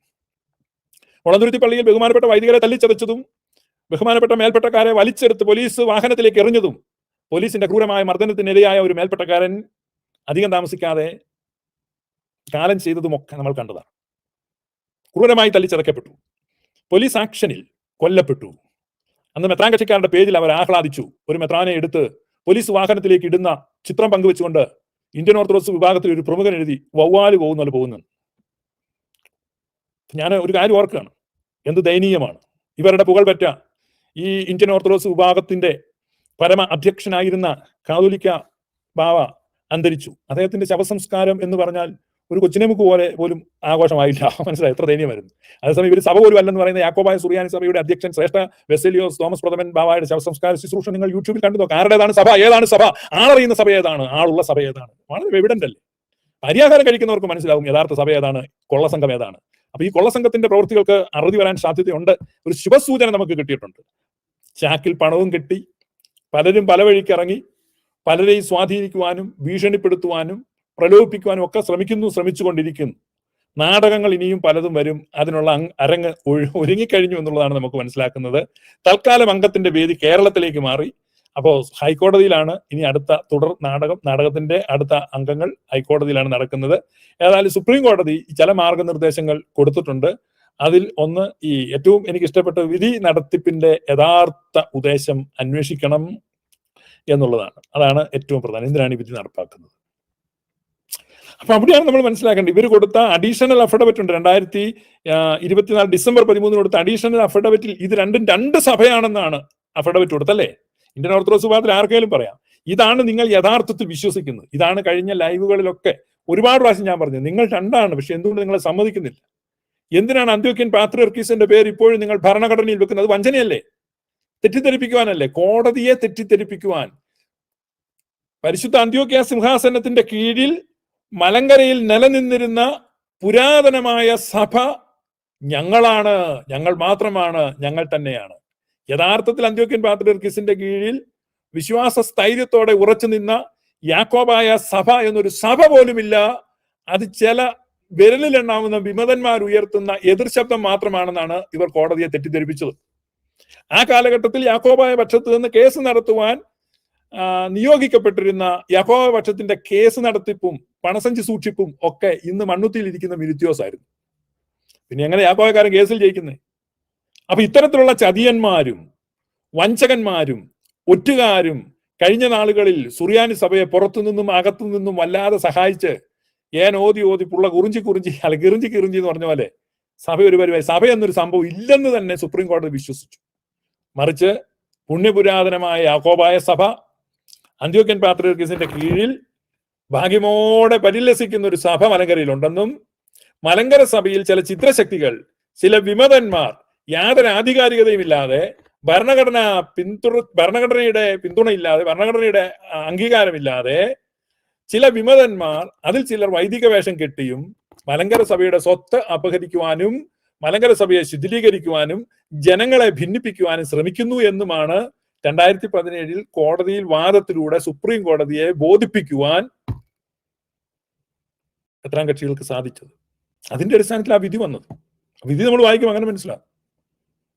മുളന്തുരുത്തി പള്ളിയിൽ ബഹുമാനപ്പെട്ട വൈദികരെ തല്ലിച്ചതച്ചതും ബഹുമാനപ്പെട്ട മേൽപ്പെട്ടക്കാരെ വലിച്ചെടുത്ത് പോലീസ് വാഹനത്തിലേക്ക് എറിഞ്ഞതും പോലീസിന്റെ ക്രൂരമായ മർദ്ദനത്തിനിരയായ ഒരു മേൽപ്പെട്ടക്കാരൻ അധികം താമസിക്കാതെ കാലം ചെയ്തതുമൊക്കെ നമ്മൾ കണ്ടതാണ്. ക്രൂരമായി തല്ലിച്ചതക്കപ്പെട്ടു. പോലീസ് ആക്ഷനിൽ കൊല്ലപ്പെട്ടു. അന്ന് മെത്രാൻ കക്ഷിക്കാരുടെ പേജിൽ അവർ ആഹ്ലാദിച്ചു. ഒരു മെത്രാനെ എടുത്ത് പോലീസ് വാഹനത്തിലേക്ക് ഇടുന്ന ചിത്രം പങ്കുവെച്ചുകൊണ്ട് ഇന്ത്യൻ ഓർത്തഡോക്സ് വിഭാഗത്തിൽ ഒരു പ്രമുഖൻ എഴുതി വവ്വാൽ പോകുന്ന പോലെ പോകുന്നു ഞാൻ ഒരു കാര്യം ഓർക്കുകയാണ്. എന്ത് ദയനീയമാണ്. ഇവരുടെ പുകൾ പറ്റ ഈ ഇന്ത്യൻ ഓർത്തഡോക്സ് വിഭാഗത്തിന്റെ പരമ അധ്യക്ഷനായിരുന്ന കാതോലിക്ക ബാവ അന്തരിച്ചു. അദ്ദേഹത്തിന്റെ ശവസംസ്കാരം എന്ന് പറഞ്ഞാൽ ഒരു കൊച്ചിനെമുക്ക് പോലെ പോലും ആഘോഷമായില്ല. മനസ്സിലായി? എത്ര ദയനീയമായിരുന്നു അതേസമയം ഇവർ സഭ പോലും അല്ലെന്ന് പറയുന്ന യാക്കോബായ സുറിയാനി സഭയുടെ അധ്യക്ഷൻ ശ്രേഷ്ഠ വെസലിയോസ് തോമസ് പ്രഥമൻ ബാബായുടെ ശവസംസ്കാര ശുശ്രൂഷ നിങ്ങൾ യൂട്യൂബിൽ കണ്ടു നോക്കാം. ആരുടേതാണ് സഭ? ഏതാണ് സഭ? ആളറിയുന്ന സഭ ഏതാണ്? ആളുള്ള സഭ ഏതാണ്? വളരെ എവിഡന്റ് അല്ലേ? പരിഹാരം കഴിക്കുന്നവർക്ക് മനസ്സിലാവും യഥാർത്ഥ സഭ ഏതാണ് കൊള്ളസംഘം ഏതാണ്. അപ്പൊ ഈ കൊള്ളസംഘത്തിന്റെ പ്രവൃത്തികൾക്ക് അറുതി വരാൻ സാധ്യതയുണ്ട്. ഒരു ശുഭസൂചന നമുക്ക് കിട്ടിയിട്ടുണ്ട്. ചാക്കിൽ പണവും കിട്ടി പലരും പല വഴിക്ക് ഇറങ്ങി പലരെയും സ്വാധീനിക്കുവാനും ഭീഷണിപ്പെടുത്തുവാനും പ്രലോഭിപ്പിക്കുവാനും ഒക്കെ ശ്രമിക്കുന്നു ശ്രമിച്ചുകൊണ്ടിരിക്കുന്നു. നാടകങ്ങൾ ഇനിയും പലതും വരും. അതിനുള്ള അരങ്ങ് ഒരുങ്ങിക്കഴിഞ്ഞു എന്നുള്ളതാണ് നമുക്ക് മനസ്സിലാക്കുന്നത്. തൽക്കാലം അംഗത്തിന്റെ വേദി കേരളത്തിലേക്ക് മാറി. അപ്പോൾ ഹൈക്കോടതിയിലാണ് ഇനി അടുത്ത തുടർ നാടകം നാടകത്തിന്റെ അടുത്ത അംഗങ്ങൾ ഹൈക്കോടതിയിലാണ് നടക്കുന്നത്. ഏതായാലും സുപ്രീം കോടതി ചില മാർഗനിർദ്ദേശങ്ങൾ കൊടുത്തിട്ടുണ്ട്. അതിൽ ഒന്ന് ഈ ഏറ്റവും എനിക്ക് ഇഷ്ടപ്പെട്ട വിധി നടത്തിപ്പിന്റെ യഥാർത്ഥ ഉദ്ദേശം അന്വേഷിക്കണം എന്നുള്ളതാണ്. അതാണ് ഏറ്റവും പ്രധാനം. എന്തിനാണ് ഈ വിധി നടപ്പാക്കുന്നത്. അപ്പൊ അവിടെയാണ് നമ്മൾ മനസ്സിലാക്കേണ്ടത്. ഇവർ കൊടുത്ത അഡീഷണൽ അഫിഡവിറ്റ് ഉണ്ട്. രണ്ടായിരത്തി ഇരുപത്തിനാല് ഡിസംബർ പതിമൂന്നിന് കൊടുത്ത അഡീഷണൽ അഫിഡവിറ്റിൽ ഇത് രണ്ടും രണ്ട് സഭയാണെന്നാണ് അഫിഡവിറ്റ് കൊടുത്തല്ലേ ഇന്ത്യൻ ഓർത്തഡോക്സ് വിഭാഗത്തിൽ ആർക്കെങ്കിലും പറയാം. ഇതാണ് നിങ്ങൾ യഥാർത്ഥത്തിൽ വിശ്വസിക്കുന്നത്. ഇതാണ് കഴിഞ്ഞ ലൈവുകളിലൊക്കെ ഒരുപാട് പ്രാവശ്യം ഞാൻ പറഞ്ഞത് നിങ്ങൾ രണ്ടാണ് പക്ഷെ എന്തുകൊണ്ട് നിങ്ങളെ സമ്മതിക്കുന്നില്ല? എന്തിനാണ് അന്ത്യോക്യൻ പാത്രർക്കീസിന്റെ പേര് ഇപ്പോഴും നിങ്ങൾ ഭരണഘടനയിൽ വെക്കുന്നത്? വഞ്ചനയല്ലേ? തെറ്റിദ്ധരിപ്പിക്കുവാനല്ലേ? കോടതിയെ തെറ്റിദ്ധരിപ്പിക്കുവാൻ. പരിശുദ്ധ അന്ത്യോക്യ സിംഹാസനത്തിന്റെ കീഴിൽ മലങ്കരയിൽ നിലനിന്നിരുന്ന പുരാതനമായ സഭ ഞങ്ങളാണ്. ഞങ്ങൾ മാത്രമാണ്. ഞങ്ങൾ തന്നെയാണ്. യഥാർത്ഥത്തിൽ അന്ത്യോക്യൻ പാത്രിയർക്കീസിന്റെ കീഴിൽ വിശ്വാസ സ്ഥൈര്യത്തോടെ ഉറച്ചു നിന്ന യാക്കോബായ സഭ എന്നൊരു സഭ പോലുമില്ല. അത് ചില വിരലിലെണ്ണാവുന്ന വിമതന്മാർ ഉയർത്തുന്ന എതിർശബ്ദം മാത്രമാണെന്നാണ് ഇവർ കോടതിയെ തെറ്റിദ്ധരിപ്പിച്ചത്. ആ കാലഘട്ടത്തിൽ യാക്കോബായ പക്ഷത്ത് നിന്ന് കേസ് നടത്തുവാൻ നിയോഗിക്കപ്പെട്ടിരുന്ന യഭോപക്ഷത്തിന്റെ പക്ഷത്തിന്റെ കേസ് നടത്തിപ്പും പണസഞ്ചി സൂക്ഷിപ്പും ഒക്കെ ഇന്ന് മണ്ണുത്തിയിൽ ഇരിക്കുന്ന മിനിത്യോസ് ആയിരുന്നു പിന്നെ എങ്ങനെ യാക്കോബായക്കാരൻ കേസിൽ ജയിക്കുന്നത് അപ്പൊ ഇത്തരത്തിലുള്ള ചതിയന്മാരും വഞ്ചകന്മാരും ഒറ്റുകാരും കഴിഞ്ഞ നാളുകളിൽ സുറിയാനി സഭയെ പുറത്തു നിന്നും അകത്തു നിന്നും വല്ലാതെ സഹായിച്ച് ഏൻ ഓതി ഓതി പുള്ള കുറിഞ്ചി കുറിഞ്ചി അല്ല കിറിഞ്ചി കിറിഞ്ചി എന്ന് പറഞ്ഞ പോലെ സഭ ഒരു പരിപാടി സഭ എന്നൊരു സംഭവം ഇല്ലെന്ന് തന്നെ സുപ്രീം കോടതി വിശ്വസിച്ചു. മറിച്ച് പുണ്യപുരാതനമായ യാക്കോബായ സഭ അന്ത്യോക്യൻ പാത്രിയർക്കീസിന്റെ കീഴിൽ ഭാഗ്യമോടെ പരിലസിക്കുന്ന ഒരു സഭ മലങ്കരയിലുണ്ടെന്നും മലങ്കര സഭയിൽ ചില ചിത്രശക്തികൾ ചില വിമതന്മാർ യാതൊരു ആധികാരികതയും ഇല്ലാതെ ഭരണഘടന പിന്തുണ ഭരണഘടനയുടെ പിന്തുണയില്ലാതെ ഭരണഘടനയുടെ അംഗീകാരമില്ലാതെ ചില വിമതന്മാർ അതിൽ ചിലർ വൈദിക വേഷം കെട്ടിയും മലങ്കര സഭയുടെ സ്വത്ത് അപഹരിക്കുവാനും മലങ്കര സഭയെ ശിഥിലീകരിക്കുവാനും ജനങ്ങളെ ഭിന്നിപ്പിക്കുവാനും ശ്രമിക്കുന്നു എന്നുമാണ് രണ്ടായിരത്തി പതിനേഴിൽ കോടതിയിൽ വാദത്തിലൂടെ സുപ്രീം കോടതിയെ ബോധിപ്പിക്കുവാൻ എത്രാം കക്ഷികൾക്ക് സാധിച്ചത്? അതിന്റെ അടിസ്ഥാനത്തിൽ ആ വിധി വന്നത്. വിധി നമ്മൾ വായിക്കും അങ്ങനെ മനസ്സിലാവും.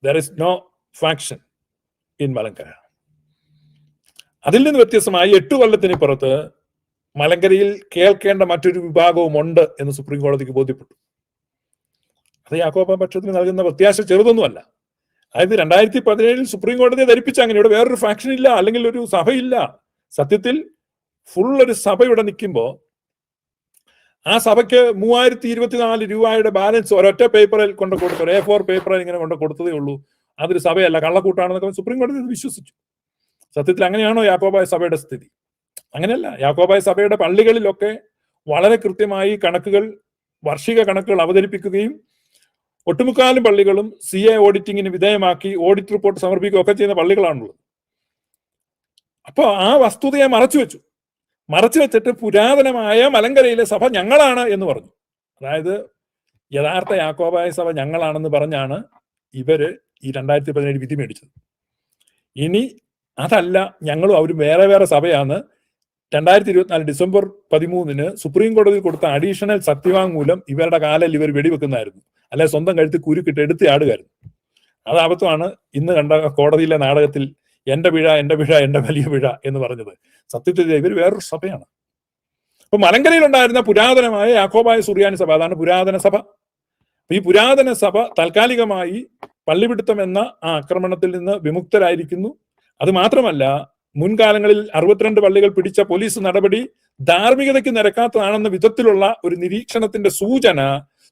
There is no faction in Malankara അതിൽ നിന്ന് വ്യത്യസ്തമായി എട്ട് കൊല്ലത്തിന് പുറത്ത് മലങ്കരയിൽ കേൾക്കേണ്ട മറ്റൊരു വിഭാഗവും ഉണ്ട് എന്ന് സുപ്രീം കോടതിക്ക് ബോധ്യപ്പെട്ടു. അത് യാക്കോബ പക്ഷത്തിന് നൽകുന്ന പ്രത്യാശ ചെറുതൊന്നുമല്ല. അതായത് രണ്ടായിരത്തി പതിനേഴിൽ സുപ്രീം കോടതിയെ ധരിപ്പിച്ച അങ്ങനെ ഇവിടെ വേറൊരു ഫാക്ഷൻ ഇല്ല അല്ലെങ്കിൽ ഒരു സഭയില്ല. സത്യത്തിൽ ഫുൾ ഒരു സഭ ഇവിടെ നിൽക്കുമ്പോൾ ആ സഭയ്ക്ക് മൂവായിരത്തി ഇരുപത്തിനാല് രൂപയുടെ ബാലൻസ് ഒരൊറ്റ പേപ്പറിൽ കൊണ്ട് കൊടുത്തു എ ഫോർ പേപ്പറിൽ ഇങ്ങനെ കൊണ്ട് കൊടുത്തതേ ഉള്ളൂ. അതൊരു സഭയല്ല കള്ളക്കൂട്ടാണെന്നൊക്കെ സുപ്രീം കോടതി വിശ്വസിച്ചു. സത്യത്തിൽ അങ്ങനെയാണോ യാക്കോബായ സഭയുടെ സ്ഥിതി? അങ്ങനെയല്ല. യാക്കോബായ സഭയുടെ പള്ളികളിലൊക്കെ വളരെ കൃത്യമായി കണക്കുകൾ വാർഷിക കണക്കുകൾ അവതരിപ്പിക്കുകയും ഒട്ടുമുക്കാലും പള്ളികളും സി എ ഓഡിറ്റിങ്ങിന് വിധേയമാക്കി ഓഡിറ്റ് റിപ്പോർട്ട് സമർപ്പിക്കുകയൊക്കെ ചെയ്യുന്ന പള്ളികളാണുള്ളത്. അപ്പോൾ ആ വസ്തുതയെ മറച്ചു വെച്ചു. മറച്ചു വെച്ചിട്ട് പുരാതനമായ മലങ്കരയിലെ സഭ ഞങ്ങളാണ് എന്ന് പറഞ്ഞു. അതായത് യഥാർത്ഥ യാക്കോബായ സഭ ഞങ്ങളാണെന്ന് പറഞ്ഞാണ് ഇവർ ഈ രണ്ടായിരത്തി പതിനേഴ് വിധി മേടിച്ചത്. ഇനി അതല്ല ഞങ്ങളും അവരും വേറെ വേറെ സഭയാണ്. രണ്ടായിരത്തി ഇരുപത്തിനാല് ഡിസംബർ പതിമൂന്നിന് സുപ്രീം കോടതിയിൽ കൊടുത്ത അഡീഷണൽ സത്യവാങ്മൂലം ഇവരുടെ കാലിൽ ഇവർ വെടിവെക്കുന്നതായിരുന്നു. അല്ലെ സ്വന്തം കഴുത്തിൽ കുരുക്കിട്ട് എടുത്ത് ആടുകയായിരുന്നു അത് അബദ്ധമാണ്. ഇന്ന് കണ്ട കോടതിയിലെ നാടകത്തിൽ എന്റെ പിഴ എന്റെ പിഴ എന്റെ വലിയ പിഴ എന്ന് പറഞ്ഞത് സത്യത്തിൽ ഇവർ വേറൊരു സഭയാണ്. അപ്പൊ മലങ്കരയിലുണ്ടായിരുന്ന പുരാതനമായ യാക്കോബായ സുറിയാനി സഭ അതാണ് പുരാതന സഭ. ഈ പുരാതന സഭ താൽക്കാലികമായി പള്ളിപിടുത്തം എന്ന ആ ആക്രമണത്തിൽ നിന്ന് വിമുക്തരായിരിക്കുന്നു. അത് മാത്രമല്ല മുൻകാലങ്ങളിൽ അറുപത്തിരണ്ട് പള്ളികൾ പിടിച്ച പോലീസ് നടപടി ധാർമ്മികതയ്ക്ക് നിരക്കാത്തതാണെന്ന വിധത്തിലുള്ള ഒരു നിരീക്ഷണത്തിന്റെ സൂചന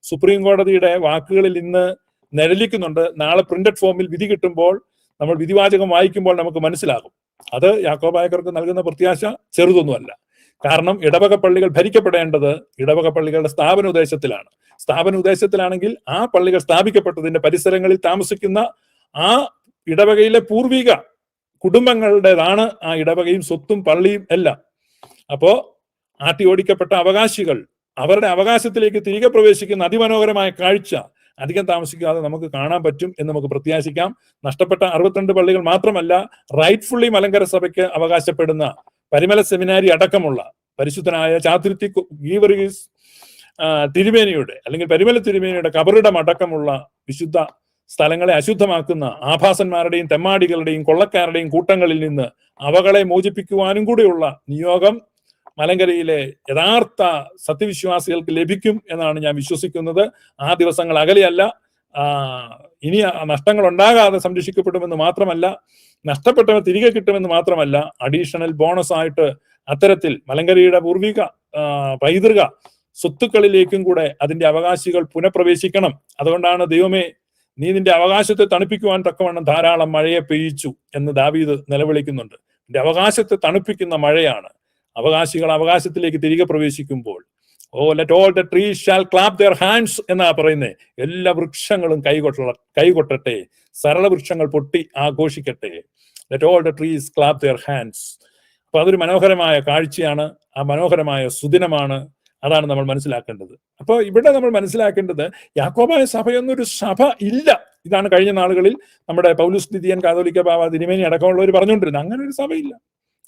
സുപ്രീം കോടതിയുടെ വാക്കുകളിൽ ഇന്ന് നിഴലിക്കുന്നുണ്ട്. നാളെ പ്രിന്റഡ് ഫോമിൽ വിധി കിട്ടുമ്പോൾ നമ്മൾ വിധിവാചകം വായിക്കുമ്പോൾ നമുക്ക് മനസ്സിലാകും. അത് യാക്കോബായക്കർക്ക് നൽകുന്ന പ്രത്യാശ ചെറുതൊന്നുമല്ല. കാരണം ഇടവക പള്ളികൾ ഭരിക്കപ്പെടേണ്ടത് ഇടവക പള്ളികളുടെ സ്ഥാപന ഉദ്ദേശത്തിലാണ്. സ്ഥാപന ഉദ്ദേശത്തിലാണെങ്കിൽ ആ പള്ളികൾ സ്ഥാപിക്കപ്പെട്ടതിന്റെ പരിസരങ്ങളിൽ താമസിക്കുന്ന ആ ഇടവകയിലെ പൂർവിക കുടുംബങ്ങളുടേതാണ് ആ ഇടവകയും സ്വത്തും പള്ളിയും എല്ലാം. അപ്പോ ആട്ടി ഓടിക്കപ്പെട്ട അവകാശികൾ അവരുടെ അവകാശത്തിലേക്ക് തിരികെ പ്രവേശിക്കുന്ന അതിമനോഹരമായ കാഴ്ച അധികം താമസിക്കാതെ നമുക്ക് കാണാൻ പറ്റും എന്ന് നമുക്ക് പ്രത്യാശിക്കാം. നഷ്ടപ്പെട്ട അറുപത്തിരണ്ട് പള്ളികൾ മാത്രമല്ല റൈറ്റ്ഫുള്ളി മലങ്കര സഭയ്ക്ക് അവകാശപ്പെടുന്ന പരിമല സെമിനാരി അടക്കമുള്ള പരിശുദ്ധനായ ചാതുരുത്തി ഗീവർഗീസ് തിരുമേനിയുടെ അല്ലെങ്കിൽ പരിമല തിരുമേനിയുടെ കബറിടം അടക്കമുള്ള വിശുദ്ധ സ്ഥലങ്ങളെ അശുദ്ധമാക്കുന്ന ആഭാസന്മാരുടെയും തെമ്മാടികളുടെയും കൊള്ളക്കാരുടെയും കൂട്ടങ്ങളിൽ നിന്ന് അവകളെ മോചിപ്പിക്കുവാനും കൂടിയുള്ള നിയോഗം മലങ്കരയിലെ യഥാർത്ഥ സത്യവിശ്വാസികൾക്ക് ലഭിക്കും എന്നാണ് ഞാൻ വിശ്വസിക്കുന്നത്. ആ ദിവസങ്ങൾ അകലെയല്ല. ഇനി നഷ്ടങ്ങൾ ഉണ്ടാകാതെ സംരക്ഷിക്കപ്പെടുമെന്ന് മാത്രമല്ല നഷ്ടപ്പെട്ടവ തിരികെ കിട്ടുമെന്ന് മാത്രമല്ല അഡീഷണൽ ബോണസ് ആയിട്ട് അത്തരത്തിൽ മലങ്കരയുടെ പൂർവിക പൈതൃക സ്വത്തുക്കളിലേക്കും കൂടെ അതിന്റെ അവകാശികൾ പുനഃപ്രവേശിക്കണം. അതുകൊണ്ടാണ് ദൈവമേ നീ നിന്റെ അവകാശത്തെ തണുപ്പിക്കുവാൻ തക്കവണ്ണം ധാരാളം മഴയെ പെയ്യിച്ചു എന്ന് ദാവീദ് നിലവിളിക്കുന്നുണ്ട്. നിന്റെ അവകാശത്തെ തണുപ്പിക്കുന്ന മഴയാണ്. അവകാശികൾ അവകാശത്തിലേക്ക് തിരികെ പ്രവേശിക്കുമ്പോൾ O let all the tree shall clap their hands എന്നാ പറയുന്നത് എല്ലാ വൃക്ഷങ്ങളും കൈകൊട്ട കൈകൊട്ടട്ടെ സരള വൃക്ഷങ്ങൾ പൊട്ടി ആഘോഷിക്കട്ടെ. Let all the trees clap their hands അപ്പൊ അതൊരു മനോഹരമായ കാഴ്ചയാണ് ആ മനോഹരമായ സുദിനമാണ് അതാണ് നമ്മൾ മനസ്സിലാക്കേണ്ടത്. അപ്പോൾ ഇവിടെ നമ്മൾ മനസ്സിലാക്കേണ്ടത് യാക്കോബായ സഭ എന്നൊരു സഭ ഇല്ല. ഇതാണ് കഴിഞ്ഞ നാളുകളിൽ നമ്മുടെ പൗലുസ് ദിദിയൻ കാതോലിക്ക ബാബ തിരുമേനി അടക്കമുള്ളവർ പറഞ്ഞുകൊണ്ടിരുന്നത്. അങ്ങനെ ഒരു സഭയില്ല.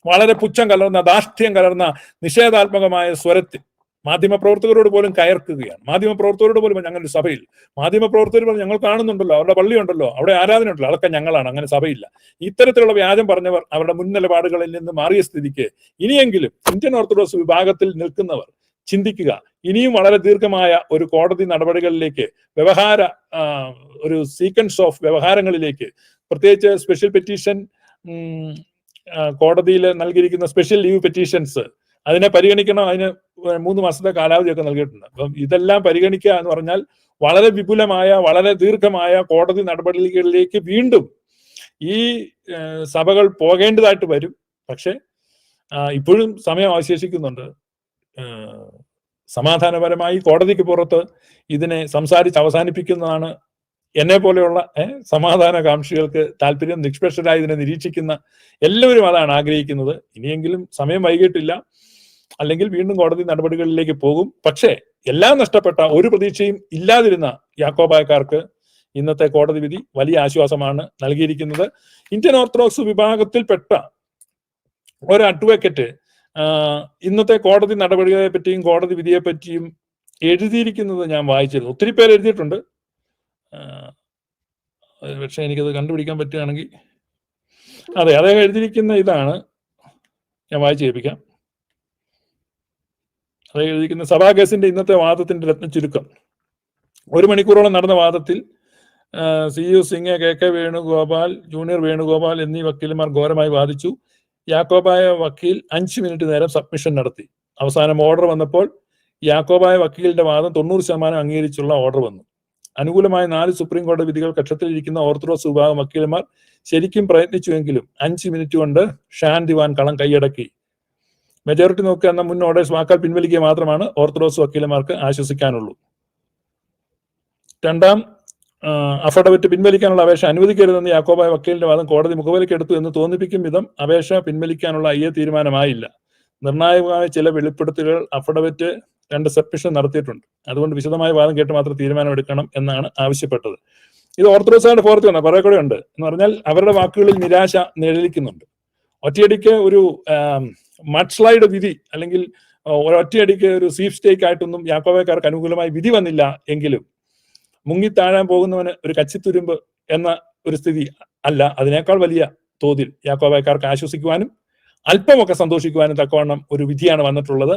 വളരെ പുച്ഛം കലർന്ന ദാഷ്ട്യം കലർന്ന നിഷേധാത്മകമായ സ്വരത്തിൽ മാധ്യമപ്രവർത്തകരോട് പോലും കയർക്കുകയാണ്. മാധ്യമപ്രവർത്തകരോട് പോലും ഞങ്ങളുടെ സഭയിൽ മാധ്യമപ്രവർത്തകർ പോലും ഞങ്ങൾ കാണുന്നുണ്ടല്ലോ അവരുടെ പള്ളിയുണ്ടല്ലോ അവിടെ ആരാധന ഉണ്ടല്ലോ അതൊക്കെ ഞങ്ങളാണ് അങ്ങനെ സഭയില്ല. ഇത്തരത്തിലുള്ള വ്യാജം പറഞ്ഞവർ അവരുടെ മുൻ നിലപാടുകളിൽ നിന്ന് മാറിയ സ്ഥിതിക്ക് ഇനിയെങ്കിലും ഇന്ത്യൻ ഓർത്തഡോക്സ് വിഭാഗത്തിൽ നിൽക്കുന്നവർ ചിന്തിക്കുക. ഇനിയും വളരെ ദീർഘമായ ഒരു കോടതി നടപടികളിലേക്ക് വ്യവഹാര ഒരു സീക്വൻസ് ഓഫ് വ്യവഹാരങ്ങളിലേക്ക് പ്രത്യേകിച്ച് സ്പെഷ്യൽ പെറ്റീഷൻ കോടതിയിൽ നൽകിയിരിക്കുന്ന സ്പെഷ്യൽ ലീവ് പെറ്റീഷൻസ് അതിനെ പരിഗണിക്കണം അതിന് മൂന്ന് മാസത്തെ കാലാവധിയൊക്കെ നൽകിയിട്ടുണ്ട്. അപ്പം ഇതെല്ലാം പരിഗണിക്കുക എന്ന് പറഞ്ഞാൽ വളരെ വിപുലമായ വളരെ ദീർഘമായ കോടതി നടപടികളിലേക്ക് വീണ്ടും ഈ സഭകൾ പോകേണ്ടതായിട്ട് വരും. പക്ഷെ ഇപ്പോഴും സമയം അവശേഷിക്കുന്നുണ്ട്. സമാധാനപരമായി കോടതിക്ക് പുറത്ത് ഇതിനെ സംസാരിച്ച് അവസാനിപ്പിക്കുന്നതാണ് എന്നെ പോലെയുള്ള സമാധാന കാംക്ഷികൾക്ക് താല്പര്യം നിഷ്പക്ഷരായി ഇതിനെ നിരീക്ഷിക്കുന്ന എല്ലാവരും അതാണ് ആഗ്രഹിക്കുന്നത്. ഇനിയെങ്കിലും സമയം വൈകിട്ടില്ല. അല്ലെങ്കിൽ വീണ്ടും കോടതി നടപടികളിലേക്ക് പോകും. പക്ഷേ എല്ലാം നഷ്ടപ്പെട്ട ഒരു പ്രതീക്ഷയും ഇല്ലാതിരുന്ന യാക്കോബായക്കാർക്ക് ഇന്നത്തെ കോടതി വിധി വലിയ ആശ്വാസമാണ് നൽകിയിരിക്കുന്നത്. ഇന്ത്യൻ ഓർത്തഡോക്സ് വിഭാഗത്തിൽപ്പെട്ട ഒരു അഡ്വക്കറ്റ് ഇന്നത്തെ കോടതി നടപടികളെ പറ്റിയും കോടതി വിധിയെ പറ്റിയും എഴുതിയിരിക്കുന്നത് ഞാൻ വായിച്ചിരുന്നു. ഒത്തിരി പേര് എഴുതിയിട്ടുണ്ട്. പക്ഷെ എനിക്കത് കണ്ടുപിടിക്കാൻ പറ്റുകയാണെങ്കിൽ അതെ അദ്ദേഹം എഴുതിയിരിക്കുന്ന ഇതാണ്. ഞാൻ വായിച്ചു കേൾപ്പിക്കാം. അദ്ദേഹം എഴുതിയിരിക്കുന്ന സഭാ കേസിന്റെ ഇന്നത്തെ വാദത്തിന്റെ രത്ന ചുരുക്കം. ഒരു മണിക്കൂറോളം നടന്ന വാദത്തിൽ C U Singh K K Venugopal junior Venugopal എന്നീ വക്കീലന്മാർ ഘോരമായി വാദിച്ചു. യാക്കോബായ വക്കീൽ അഞ്ച് മിനിറ്റ് നേരം സബ്മിഷൻ നടത്തി. അവസാനം ഓർഡർ വന്നപ്പോൾ യാക്കോബായ വക്കീലിന്റെ വാദം തൊണ്ണൂറ് ശതമാനം അംഗീകരിച്ചുള്ള ഓർഡർ വന്നു. അനുകൂലമായ നാല് സുപ്രീം കോടതി വിധികൾ കക്ഷത്തിലിരിക്കുന്ന ഓർത്തഡോക്സ് വിഭാഗം വക്കീലന്മാർ ശരിക്കും പ്രയത്നിച്ചുവെങ്കിലും അഞ്ച് മിനിറ്റ് കൊണ്ട് ഷാൻ ദിവാൻ കളം കൈയടക്കി. മെജോറിറ്റി നോക്കുക എന്ന മുൻ ഓർഡേഴ്സ് വാക്കാൽ പിൻവലിക്കുക മാത്രമാണ് ഓർത്തഡോക്സ് വക്കീലന്മാർക്ക് ആശ്വസിക്കാനുള്ളൂ. രണ്ടാം അഫഡവിറ്റ് പിൻവലിക്കാനുള്ള അപേക്ഷ അനുവദിക്കരുതെന്ന് യാക്കോബായ വക്കീലിന്റെ വാദം കോടതി മുഖവിലക്കെടുത്തു എന്ന് തോന്നിപ്പിക്കും വിധം അപേക്ഷ പിൻവലിക്കാനുള്ള അയ്യ തീരുമാനമായില്ല. നിർണായകമായ ചില വെളിപ്പെടുത്തലുകൾ അഫിഡവിറ്റ് രണ്ട് സബ്മിഷൻ നടത്തിയിട്ടുണ്ട്. അതുകൊണ്ട് വിശദമായ വാദം കേട്ട് മാത്രം തീരുമാനമെടുക്കണം എന്നാണ് ആവശ്യപ്പെട്ടത്. ഇത് ഓർത്തഡോക്സായിട്ട് ഫോർത്ത് വന്ന കുറെ കൂടെ ഉണ്ട്. എന്ന് പറഞ്ഞാൽ അവരുടെ വാക്കുകളിൽ നിരാശ നിഴലിക്കുന്നുണ്ട്. ഒറ്റയടിക്ക് ഒരു മഡ് സ്ലൈഡ് വിധി അല്ലെങ്കിൽ ഒറ്റയടിക്ക് ഒരു സീഫ് സ്റ്റേക്ക് ആയിട്ടൊന്നും യാക്കോവേക്കാർക്ക് അനുകൂലമായി വിധി വന്നില്ല എങ്കിലും മുങ്ങി താഴാൻ പോകുന്നവന് ഒരു കച്ചിത്തുരുമ്പ് എന്ന ഒരു സ്ഥിതി അല്ല. അതിനേക്കാൾ വലിയ തോതിൽ യാക്കോവേക്കാർക്ക് ആശ്വസിക്കുവാനും അല്പമൊക്കെ സന്തോഷിക്കുവാനും തക്കവണ്ണം ഒരു വിധിയാണ് വന്നിട്ടുള്ളത്.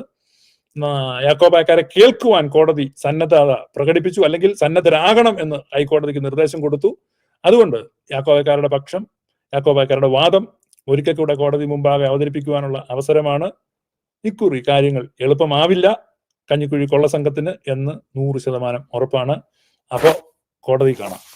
യാക്കോബായക്കാരെ കേൾക്കുവാൻ കോടതി സന്നദ്ധത പ്രകടിപ്പിച്ചു അല്ലെങ്കിൽ സന്നദ്ധരാകണം എന്ന് ഹൈക്കോടതിക്ക് നിർദ്ദേശം കൊടുത്തു. അതുകൊണ്ട് യാക്കോബായക്കാരുടെ പക്ഷം യാക്കോബായക്കാരുടെ വാദം ഒരിക്കൽ കൂടെ കോടതി മുമ്പാകെ അവതരിപ്പിക്കുവാനുള്ള അവസരമാണ്. ഇക്കുറി കാര്യങ്ങൾ എളുപ്പമാവില്ല. കഞ്ഞിക്കുഴി കൊള്ള സംഘത്തിന് എന്ന് നൂറ് ശതമാനം ഉറപ്പാണ്. അപ്പോ കോടതി കാണാം.